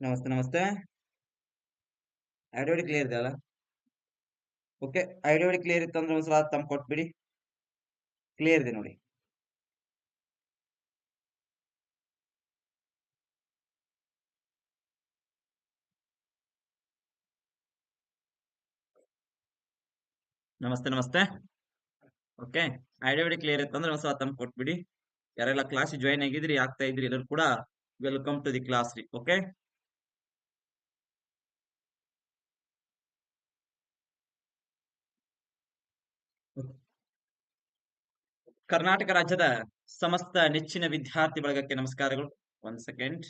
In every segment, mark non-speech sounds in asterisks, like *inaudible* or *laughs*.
ನಮಸ್ತೆ ನಮಸ್ತೆ ಐಡಿಯೋಡಿ ಕ್ಲಿಯರ್ ಇದೆ ಅಲ್ಲ ಓಕೆ ಐಡಿಯೋಡಿ ಕ್ಲಿಯರ್ ಇತ್ತು ಅಂದ್ರೆ ಒಂದ್ಸಲ ತಮ್ಮ ಕೊಟ್ಬಿಡಿ ಕ್ಲಿಯರ್ ಇದೆ ನೋಡಿ. ನಮಸ್ತೆ ನಮಸ್ತೆ. ಓಕೆ ಐಡಿಯಾ ಕ್ಲಿಯರ್ ಇತ್ತು ಅಂದ್ರೆ ಹೊಸ ತಮ್ಮ ಕೊಟ್ಬಿಡಿ. ಯಾರೆಲ್ಲ ಕ್ಲಾಸ್ ಜಾಯಿನ್ ಆಗಿದ್ರಿ ಆಗ್ತಾ ಇದ್ರಿ ಎಲ್ಲರೂ ಕೂಡ ವೆಲ್ಕಮ್ ಟು ದಿ ಕ್ಲಾಸ್ ರೀ. ಓಕೆ ಕರ್ನಾಟಕ ರಾಜ್ಯದ ಸಮಸ್ತ ನೆಚ್ಚಿನ ವಿದ್ಯಾರ್ಥಿ ಬಳಗಕ್ಕೆ ನಮಸ್ಕಾರಗಳು. ಒಂದ್ ಸೆಕೆಂಡ್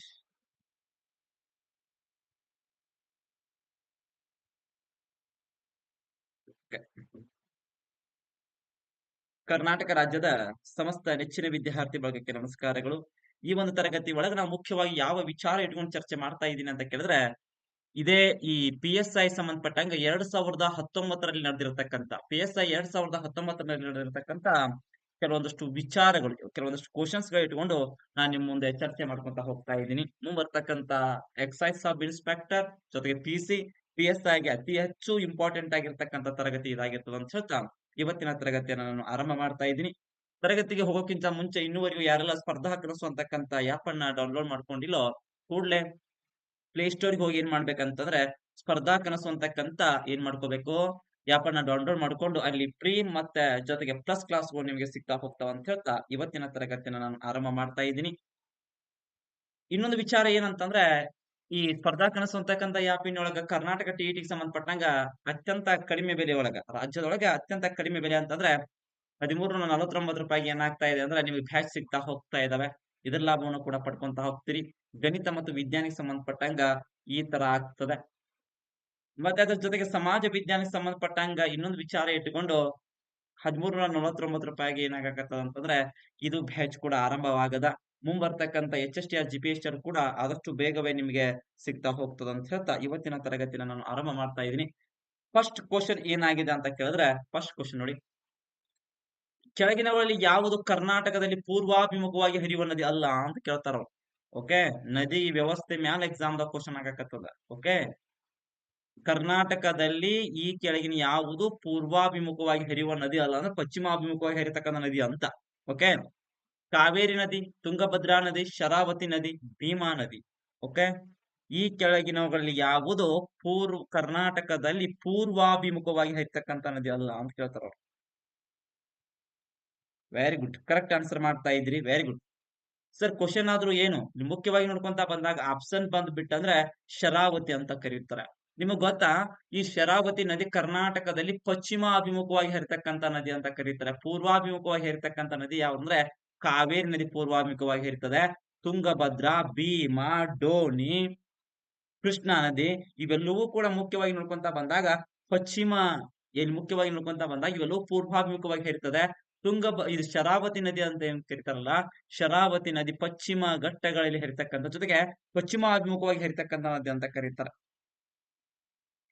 ಕರ್ನಾಟಕ ರಾಜ್ಯದ ಸಮಸ್ತ ನೆಚ್ಚಿನ ವಿದ್ಯಾರ್ಥಿ ಬಳಗಕ್ಕೆ ನಮಸ್ಕಾರಗಳು. ಈ ಒಂದು ತರಗತಿ ಒಳಗೆ ನಾವು ಮುಖ್ಯವಾಗಿ ಯಾವ ವಿಚಾರ ಇಟ್ಕೊಂಡು ಚರ್ಚೆ ಮಾಡ್ತಾ ಇದ್ದೀನಿ ಅಂತ ಕೇಳಿದ್ರೆ, ಇದೇ ಈ ಪಿ ಎಸ್ ಐ ಸಂಬಂಧಪಟ್ಟಂಗ ಎರಡ್ ಸಾವಿರದ ಹತ್ತೊಂಬತ್ತರಲ್ಲಿ ನಡೆದಿರತಕ್ಕಂತ ಪಿ ಎಸ್ ಐ ಎರಡ್ ಸಾವಿರದ ಹತ್ತೊಂಬತ್ತರಲ್ಲಿ ನಡೆದಿರತಕ್ಕಂತ ಕೆಲವೊಂದಷ್ಟು ವಿಚಾರಗಳು, ಕೆಲವೊಂದಷ್ಟು ಕ್ವಶನ್ಸ್ಗಳು ಇಟ್ಕೊಂಡು ನಾನು ನಿಮ್ ಮುಂದೆ ಚರ್ಚೆ ಮಾಡ್ಕೊಂತ ಹೋಗ್ತಾ ಇದ್ದೀನಿ. ಮುಂಬರ್ತಕ್ಕಂತ ಎಕ್ಸೈಸ್ ಸಬ್ ಇನ್ಸ್ಪೆಕ್ಟರ್ ಜೊತೆಗೆ ಪಿ ಸಿ ಪಿ ಎಸ್ ಐಗೆ ಅತಿ ಹೆಚ್ಚು ಇಂಪಾರ್ಟೆಂಟ್ ಆಗಿರ್ತಕ್ಕಂತ ತರಗತಿ ಇದಾಗಿರ್ತದೆ ಅಂತ ಹೇಳ್ತಾ ಇವತ್ತಿನ ತರಗತಿಯನ್ನು ನಾನು ಆರಂಭ ಮಾಡ್ತಾ ಇದ್ದೀನಿ. ತರಗತಿಗೆ ಹೋಗೋಕ್ಕಿಂತ ಮುಂಚೆ ಇನ್ನುವರೆಗೂ ಯಾರೆಲ್ಲ ಸ್ಪರ್ಧಾ ಕನಸು ಅಂತಕ್ಕಂಥ ಆ್ಯಪ್ ಅನ್ನ ಡೌನ್ಲೋಡ್ ಮಾಡ್ಕೊಂಡಿಲ್ಲೋ ಕೂಡ್ಲೆ ಪ್ಲೇ ಸ್ಟೋರ್ಗೆ ಹೋಗಿ ಏನ್ ಮಾಡ್ಬೇಕಂತಂದ್ರೆ ಸ್ಪರ್ಧಾ ಕನಸು ಅಂತಕ್ಕಂತ ಏನ್ ಮಾಡ್ಕೋಬೇಕು? ಆ್ಯಪ್ ಅನ್ನ ಡೌನ್ಲೋಡ್ ಮಾಡ್ಕೊಂಡು ಅಲ್ಲಿ ಪ್ರೀ ಮತ್ತೆ ಜೊತೆಗೆ ಪ್ಲಸ್ ಕ್ಲಾಸ್ಗಳು ನಿಮಗೆ ಸಿಗ್ತಾ ಹೋಗ್ತಾವ ಅಂತ ಹೇಳ್ತಾ ಇವತ್ತಿನ ತರಗತಿನ ನಾನು ಆರಂಭ ಮಾಡ್ತಾ ಇದ್ದೀನಿ. ಇನ್ನೊಂದು ವಿಚಾರ ಏನಂತಂದ್ರೆ, ಈ ಸ್ಪರ್ಧಾ ಕನಸು ಅಂತಕ್ಕಂಥ ಒಳಗ ಕರ್ನಾಟಕ ಟಿಇಟಿಗೆ ಸಂಬಂಧಪಟ್ಟಂಗ ಅತ್ಯಂತ ಕಡಿಮೆ ಬೆಲೆ ಒಳಗ, ರಾಜ್ಯದೊಳಗೆ ಅತ್ಯಂತ ಕಡಿಮೆ ಬೆಲೆ ಅಂತಂದ್ರೆ ಹದಿಮೂರು ನಲವತ್ತೊಂಬತ್ತು ರೂಪಾಯಿಗೆ ಏನಾಗ್ತಾ ಇದೆ ಅಂದ್ರೆ ನಿಮಗೆ ಬ್ಯಾಚ್ ಸಿಗ್ತಾ ಹೋಗ್ತಾ ಇದಾವೆ. ಇದರ ಲಾಭವನ್ನು ಕೂಡ ಪಡ್ಕೊಂತ ಹೋಗ್ತೀರಿ. ಗಣಿತ ಮತ್ತು ವಿಜ್ಞಾನಕ್ಕೆ ಸಂಬಂಧಪಟ್ಟಂಗ ಈ ತರ ಆಗ್ತದೆ. ಮತ್ತೆ ಅದ್ರ ಜೊತೆಗೆ ಸಮಾಜ ವಿಜ್ಞಾನಕ್ಕೆ ಸಂಬಂಧಪಟ್ಟಂಗ ಇನ್ನೊಂದು ವಿಚಾರ ಇಟ್ಟುಕೊಂಡು ಹದಿಮೂರ್ ನೂರ ನಲವತ್ತೊಂಬತ್ತು ರೂಪಾಯಿಗೆ ಏನಾಗತ್ತದ ಅಂತಂದ್ರೆ ಇದು ಬ್ಯಾಚ್ ಕೂಡ ಆರಂಭವಾಗದ. ಮುಂಬರ್ತಕ್ಕಂತ H S T R G P S ಕೂಡ ಆದಷ್ಟು ಬೇಗವೇ ನಿಮಗೆ ಸಿಗ್ತಾ ಹೋಗ್ತದ ಅಂತ ಹೇಳ್ತಾ ಇವತ್ತಿನ ತರಗತಿನ ನಾನು ಆರಂಭ ಮಾಡ್ತಾ ಇದ್ದೀನಿ ಫಸ್ಟ್ ಕ್ವಶನ್ ಏನಾಗಿದೆ ಅಂತ ಕೇಳಿದ್ರೆ ಫಸ್ಟ್ ಕ್ವಶನ್ ನೋಡಿ. ಕೆಳಗಿನವರಲ್ಲಿ ಯಾವುದು ಕರ್ನಾಟಕದಲ್ಲಿ ಪೂರ್ವಾಭಿಮುಖವಾಗಿ ಹರಿಯುವ ನದಿ ಅಲ್ಲ ಅಂತ ಕೇಳ್ತಾರ ಓಕೆ ನದಿ ವ್ಯವಸ್ಥೆ ಮ್ಯಾಲ ಎಕ್ಸಾಮ್ ದ ಕ್ವಶನ್ ಆಗಕತ್ತದ. ಓಕೆ ಕರ್ನಾಟಕದಲ್ಲಿ ಈ ಕೆಳಗಿನ ಯಾವುದು ಪೂರ್ವಾಭಿಮುಖವಾಗಿ ಹರಿಯುವ ನದಿ ಅಲ್ಲ ಅಂದ್ರೆ ಪಶ್ಚಿಮಾಭಿಮುಖವಾಗಿ ಹರಿತಕ್ಕಂಥ ನದಿ ಅಂತ ಓಕೆ ಕಾವೇರಿ ನದಿ, ತುಂಗಭದ್ರಾ ನದಿ, ಶರಾವತಿ ನದಿ, ಭೀಮಾ ನದಿ ಓಕೆ ಈ ಕೆಳಗಿನವುಗಳಲ್ಲಿ ಯಾವುದು ಪೂರ್ವ ಕರ್ನಾಟಕದಲ್ಲಿ ಪೂರ್ವಾಭಿಮುಖವಾಗಿ ಹರಿತಕ್ಕಂಥ ನದಿ ಅಲ್ಲ ಅಂತ ಕೇಳ್ತಾರ ವೆರಿ ಗುಡ್ ಕರೆಕ್ಟ್ ಆನ್ಸರ್ ಮಾಡ್ತಾ ಇದ್ರಿ. ವೆರಿ ಗುಡ್ ಸರ್ ಕ್ವಶನ್ ಆದ್ರೂ ಏನು? ಮುಖ್ಯವಾಗಿ ನೋಡ್ಕೊಂತ ಬಂದಾಗ ಆಪ್ಷನ್ ಬಂದ್ಬಿಟ್ಟಂದ್ರೆ ಶರಾವತಿ ಅಂತ ಕರೀತಾರೆ. ನಿಮಗ್ ಗೊತ್ತಾ? ಈ ಶರಾವತಿ ನದಿ ಕರ್ನಾಟಕದಲ್ಲಿ ಪಶ್ಚಿಮ ಅಭಿಮುಖವಾಗಿ ಹರಿತಕ್ಕಂತ ನದಿ ಅಂತ ಕರೀತಾರೆ. ಪೂರ್ವಾಭಿಮುಖವಾಗಿ ಹರಿತಕ್ಕಂತ ನದಿ ಯಾವಂದ್ರೆ ಕಾವೇರಿ ನದಿ ಪೂರ್ವಾಭಿಮುಖವಾಗಿ ಹರಿತದೆ. ತುಂಗಭದ್ರಾ, ಭೀಮಾ, ಡೋಣಿ, ಕೃಷ್ಣಾ ನದಿ ಇವೆಲ್ಲವೂ ಕೂಡ ಮುಖ್ಯವಾಗಿ ನೋಡ್ಕೊಂತ ಬಂದಾಗ ಪಶ್ಚಿಮ ಏನ್ ಮುಖ್ಯವಾಗಿ ನೋಡ್ಕೊಂತ ಬಂದಾಗ ಇವೆಲ್ಲವೂ ಪೂರ್ವಾಭಿಮುಖವಾಗಿ ಹರಿತದೆ. ತುಂಗ ಇದು ಶರಾವತಿ ನದಿ ಅಂತ ಏನ್ ಕರೀತಾರಲ್ಲ? ಶರಾವತಿ ನದಿ ಪಶ್ಚಿಮ ಘಟ್ಟಗಳಲ್ಲಿ ಹರಿತಕ್ಕಂಥ ಜೊತೆಗೆ ಪಶ್ಚಿಮಾಭಿಮುಖವಾಗಿ ಹರಿತಕ್ಕಂಥ ನದಿ ಅಂತ ಕರೀತಾರೆ.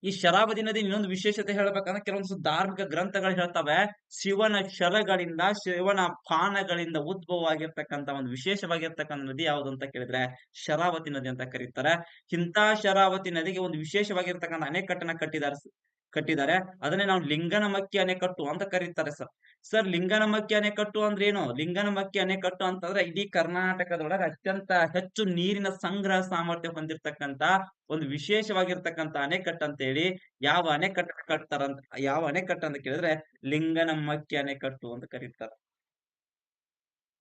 ಈ ಶರಾವತಿ ನದಿ ಇನ್ನೊಂದು ವಿಶೇಷತೆ ಹೇಳ್ಬೇಕಂದ್ರೆ ಕೆಲವೊಂದು ಧಾರ್ಮಿಕ ಗ್ರಂಥಗಳು ಹೇಳ್ತವೆ. ಶಿವನ ಶರಗಳಿಂದ ಶಿವನ ಪಾನಗಳಿಂದ ಉದ್ಭವ ಆಗಿರ್ತಕ್ಕಂಥ ಒಂದು ವಿಶೇಷವಾಗಿರ್ತಕ್ಕಂಥ ನದಿ ಯಾವುದು ಅಂತ ಕೇಳಿದ್ರೆ ಶರಾವತಿ ನದಿ ಅಂತ ಕರೀತಾರೆ. ಇಂಥ ಶರಾವತಿ ನದಿಗೆ ಒಂದು ವಿಶೇಷವಾಗಿರ್ತಕ್ಕಂಥ ಅಣೆಕಟ್ಟನ್ನ ಕಟ್ಟಿದ್ದಾರೆ. ಕಟ್ಟಿದ್ದಾರೆ. ಅದನ್ನೇ ನಾವು ಲಿಂಗನಮಕ್ಕಿ ಅಣೆಕಟ್ಟು ಅಂತ ಕರೀತಾರೆ ಸರ್. ಸರ್, ಲಿಂಗನಮಕ್ಕಿ ಅಣೆಕಟ್ಟು ಅಂದ್ರೆ ಏನು? ಲಿಂಗನಮಕ್ಕಿ ಅಣೆಕಟ್ಟು ಅಂತಂದ್ರೆ ಇಡೀ ಕರ್ನಾಟಕದೊಳಗೆ ಅತ್ಯಂತ ಹೆಚ್ಚು ನೀರಿನ ಸಂಗ್ರಹ ಸಾಮರ್ಥ್ಯ ಹೊಂದಿರತಕ್ಕಂತ ಒಂದು ವಿಶೇಷವಾಗಿರ್ತಕ್ಕಂತ ಅಣೆಕಟ್ಟು ಅಂತ ಹೇಳಿ ಯಾವ ಅಣೆಕಟ್ಟು ಕಟ್ತಾರಂತ, ಯಾವ ಅಣೆಕಟ್ಟು ಅಂತ ಕೇಳಿದ್ರೆ ಲಿಂಗನಮಕ್ಕಿ ಅಣೆಕಟ್ಟು ಅಂತ ಕರೀತಾರೆ.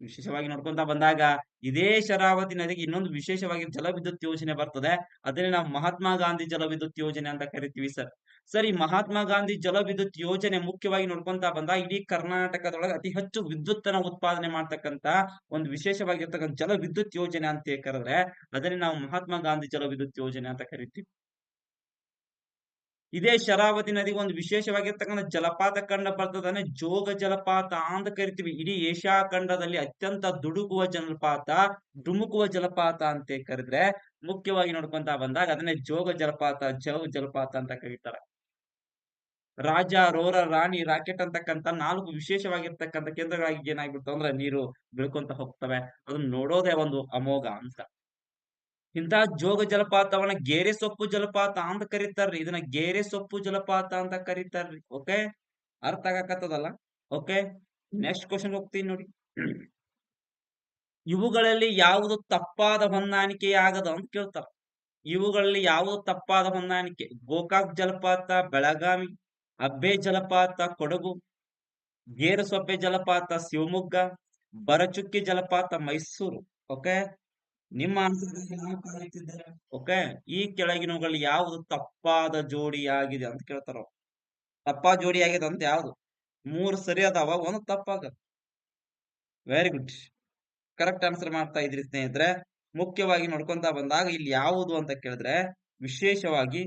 ವಿಶೇಷವಾಗಿ ನೋಡ್ಕೊಂತ ಬಂದಾಗ ಇದೇ ಶರಾವತಿ ನದಿಗೆ ಇನ್ನೊಂದು ವಿಶೇಷವಾಗಿ ಜಲವಿದ್ಯುತ್ ಯೋಜನೆ ಬರ್ತದೆ. ಅದನ್ನೇ ನಾವು ಮಹಾತ್ಮ ಗಾಂಧಿ ಜಲವಿದ್ಯುತ್ ಯೋಜನೆ ಅಂತ ಕರಿತೀವಿ ಸರ್. ಸರ್, ಮಹಾತ್ಮ ಗಾಂಧಿ ಜಲವಿದ್ಯುತ್ ಯೋಜನೆ ಮುಖ್ಯವಾಗಿ ನೋಡ್ಕೊಂತ ಬಂದ, ಇಡೀ ಕರ್ನಾಟಕದೊಳಗೆ ಅತಿ ಹೆಚ್ಚು ವಿದ್ಯುತ್ ಅನ್ನ ಉತ್ಪಾದನೆ ಮಾಡ್ತಕ್ಕಂತ ಒಂದು ವಿಶೇಷವಾಗಿರ್ತಕ್ಕಂಥ ಜಲವಿದ್ಯುತ್ ಯೋಜನೆ ಅಂತ ಕರೆದ್ರೆ, ಅದನ್ನೇ ನಾವು ಮಹಾತ್ಮ ಗಾಂಧಿ ಜಲವಿದ್ಯುತ್ ಯೋಜನೆ ಅಂತ ಕರಿತೀವಿ. ಇದೇ ಶರಾವತಿ ನದಿಗೆ ಒಂದು ವಿಶೇಷವಾಗಿರ್ತಕ್ಕಂಥ ಜಲಪಾತ ಕಂಡ ಬರ್ತದೆ ಜೋಗ ಜಲಪಾತ ಅಂತ ಕರಿತೀವಿ. ಇಡೀ ಏಷ್ಯಾ ಖಂಡದಲ್ಲಿ ಅತ್ಯಂತ ದುಡುಕುವ ಜಲಪಾತ ಧುಮುಕುವ ಜಲಪಾತ ಅಂತ ಕರೆದ್ರೆ ಮುಖ್ಯವಾಗಿ ನೋಡ್ಕೊಂತ ಬಂದಾಗ ಅದನ್ನೇ ಜೋಗ ಜಲಪಾತ ಜೋಗ ಜಲಪಾತ ಅಂತ ಕರೀತಾರೆ. ರಾಜ, ರೋರ, ರಾಣಿ, ರಾಕೆಟ್ ಅಂತಕ್ಕಂತ ನಾಲ್ಕು ವಿಶೇಷವಾಗಿರ್ತಕ್ಕಂಥ ಕೇಂದ್ರಗಳಾಗಿ ಏನಾಗ್ಬಿಡ್ತಾವ ಅಂದ್ರೆ ನೀರು ಬೆಳ್ಕೊಂತ ಹೋಗ್ತವೆ. ಅದನ್ನ ನೋಡೋದೇ ಒಂದು ಅಮೋಘ ಅಂತ. ಇಂತ ಜೋಗ ಜಲಪಾತವನ್ನ ಗೇರೆ ಸೊಪ್ಪು ಜಲಪಾತ ಅಂತ ಕರೀತಾರ್ರಿ. ಇದನ್ನ ಗೇರೆ ಸೊಪ್ಪು ಜಲಪಾತ ಅಂತ ಕರೀತಾರ್ರಿ. ಓಕೆ? ಅರ್ಥ ಆಗಕತ್ತದಲ್ಲ? ಓಕೆ? ನೆಕ್ಸ್ಟ್ ಕ್ವಶನ್ ಹೋಗ್ತೀನಿ ನೋಡಿ. ಇವುಗಳಲ್ಲಿ ಯಾವುದು ತಪ್ಪಾದ ಹೊಂದಾಣಿಕೆ ಆಗದ ಅಂತ ಕೇಳ್ತಾರ. ಇವುಗಳಲ್ಲಿ ಯಾವುದು ತಪ್ಪಾದ ಹೊಂದಾಣಿಕೆ? ಗೋಕಾಕ್ ಜಲಪಾತ, ಬೆಳಗಾವಿ ಅಬ್ಬೆ ಜಲಪಾತ, ಕೊಡಗು, ಗೇರುಸೊಬ್ಬೆ ಜಲಪಾತ, ಶಿವಮೊಗ್ಗ, ಬರಚುಕ್ಕಿ ಜಲಪಾತ, ಮೈಸೂರು ಓಕೆ ನಿಮ್ಮ ಓಕೆ ಈ ಕೆಳಗಿನವುಗಳಲ್ಲಿ ಯಾವುದು ತಪ್ಪಾದ ಜೋಡಿಯಾಗಿದೆ ಅಂತ ಕೇಳ್ತಾರ ತಪ್ಪಾ ಜೋಡಿ ಆಗಿದೆ ಅಂತ ಯಾವುದು? ಮೂರು ಸರಿ ಅದಾವ, ಒಂದು ತಪ್ಪಾಗ ವೆರಿ ಗುಡ್ ಕರೆಕ್ಟ್ ಆನ್ಸರ್ ಮಾಡ್ತಾ ಇದ್ರಿ ಸ್ನೇಹಿತರೆ. ಮುಖ್ಯವಾಗಿ ನೋಡ್ಕೊಂತ ಬಂದಾಗ ಇಲ್ಲಿ ಯಾವುದು ಅಂತ ಕೇಳಿದ್ರೆ ವಿಶೇಷವಾಗಿ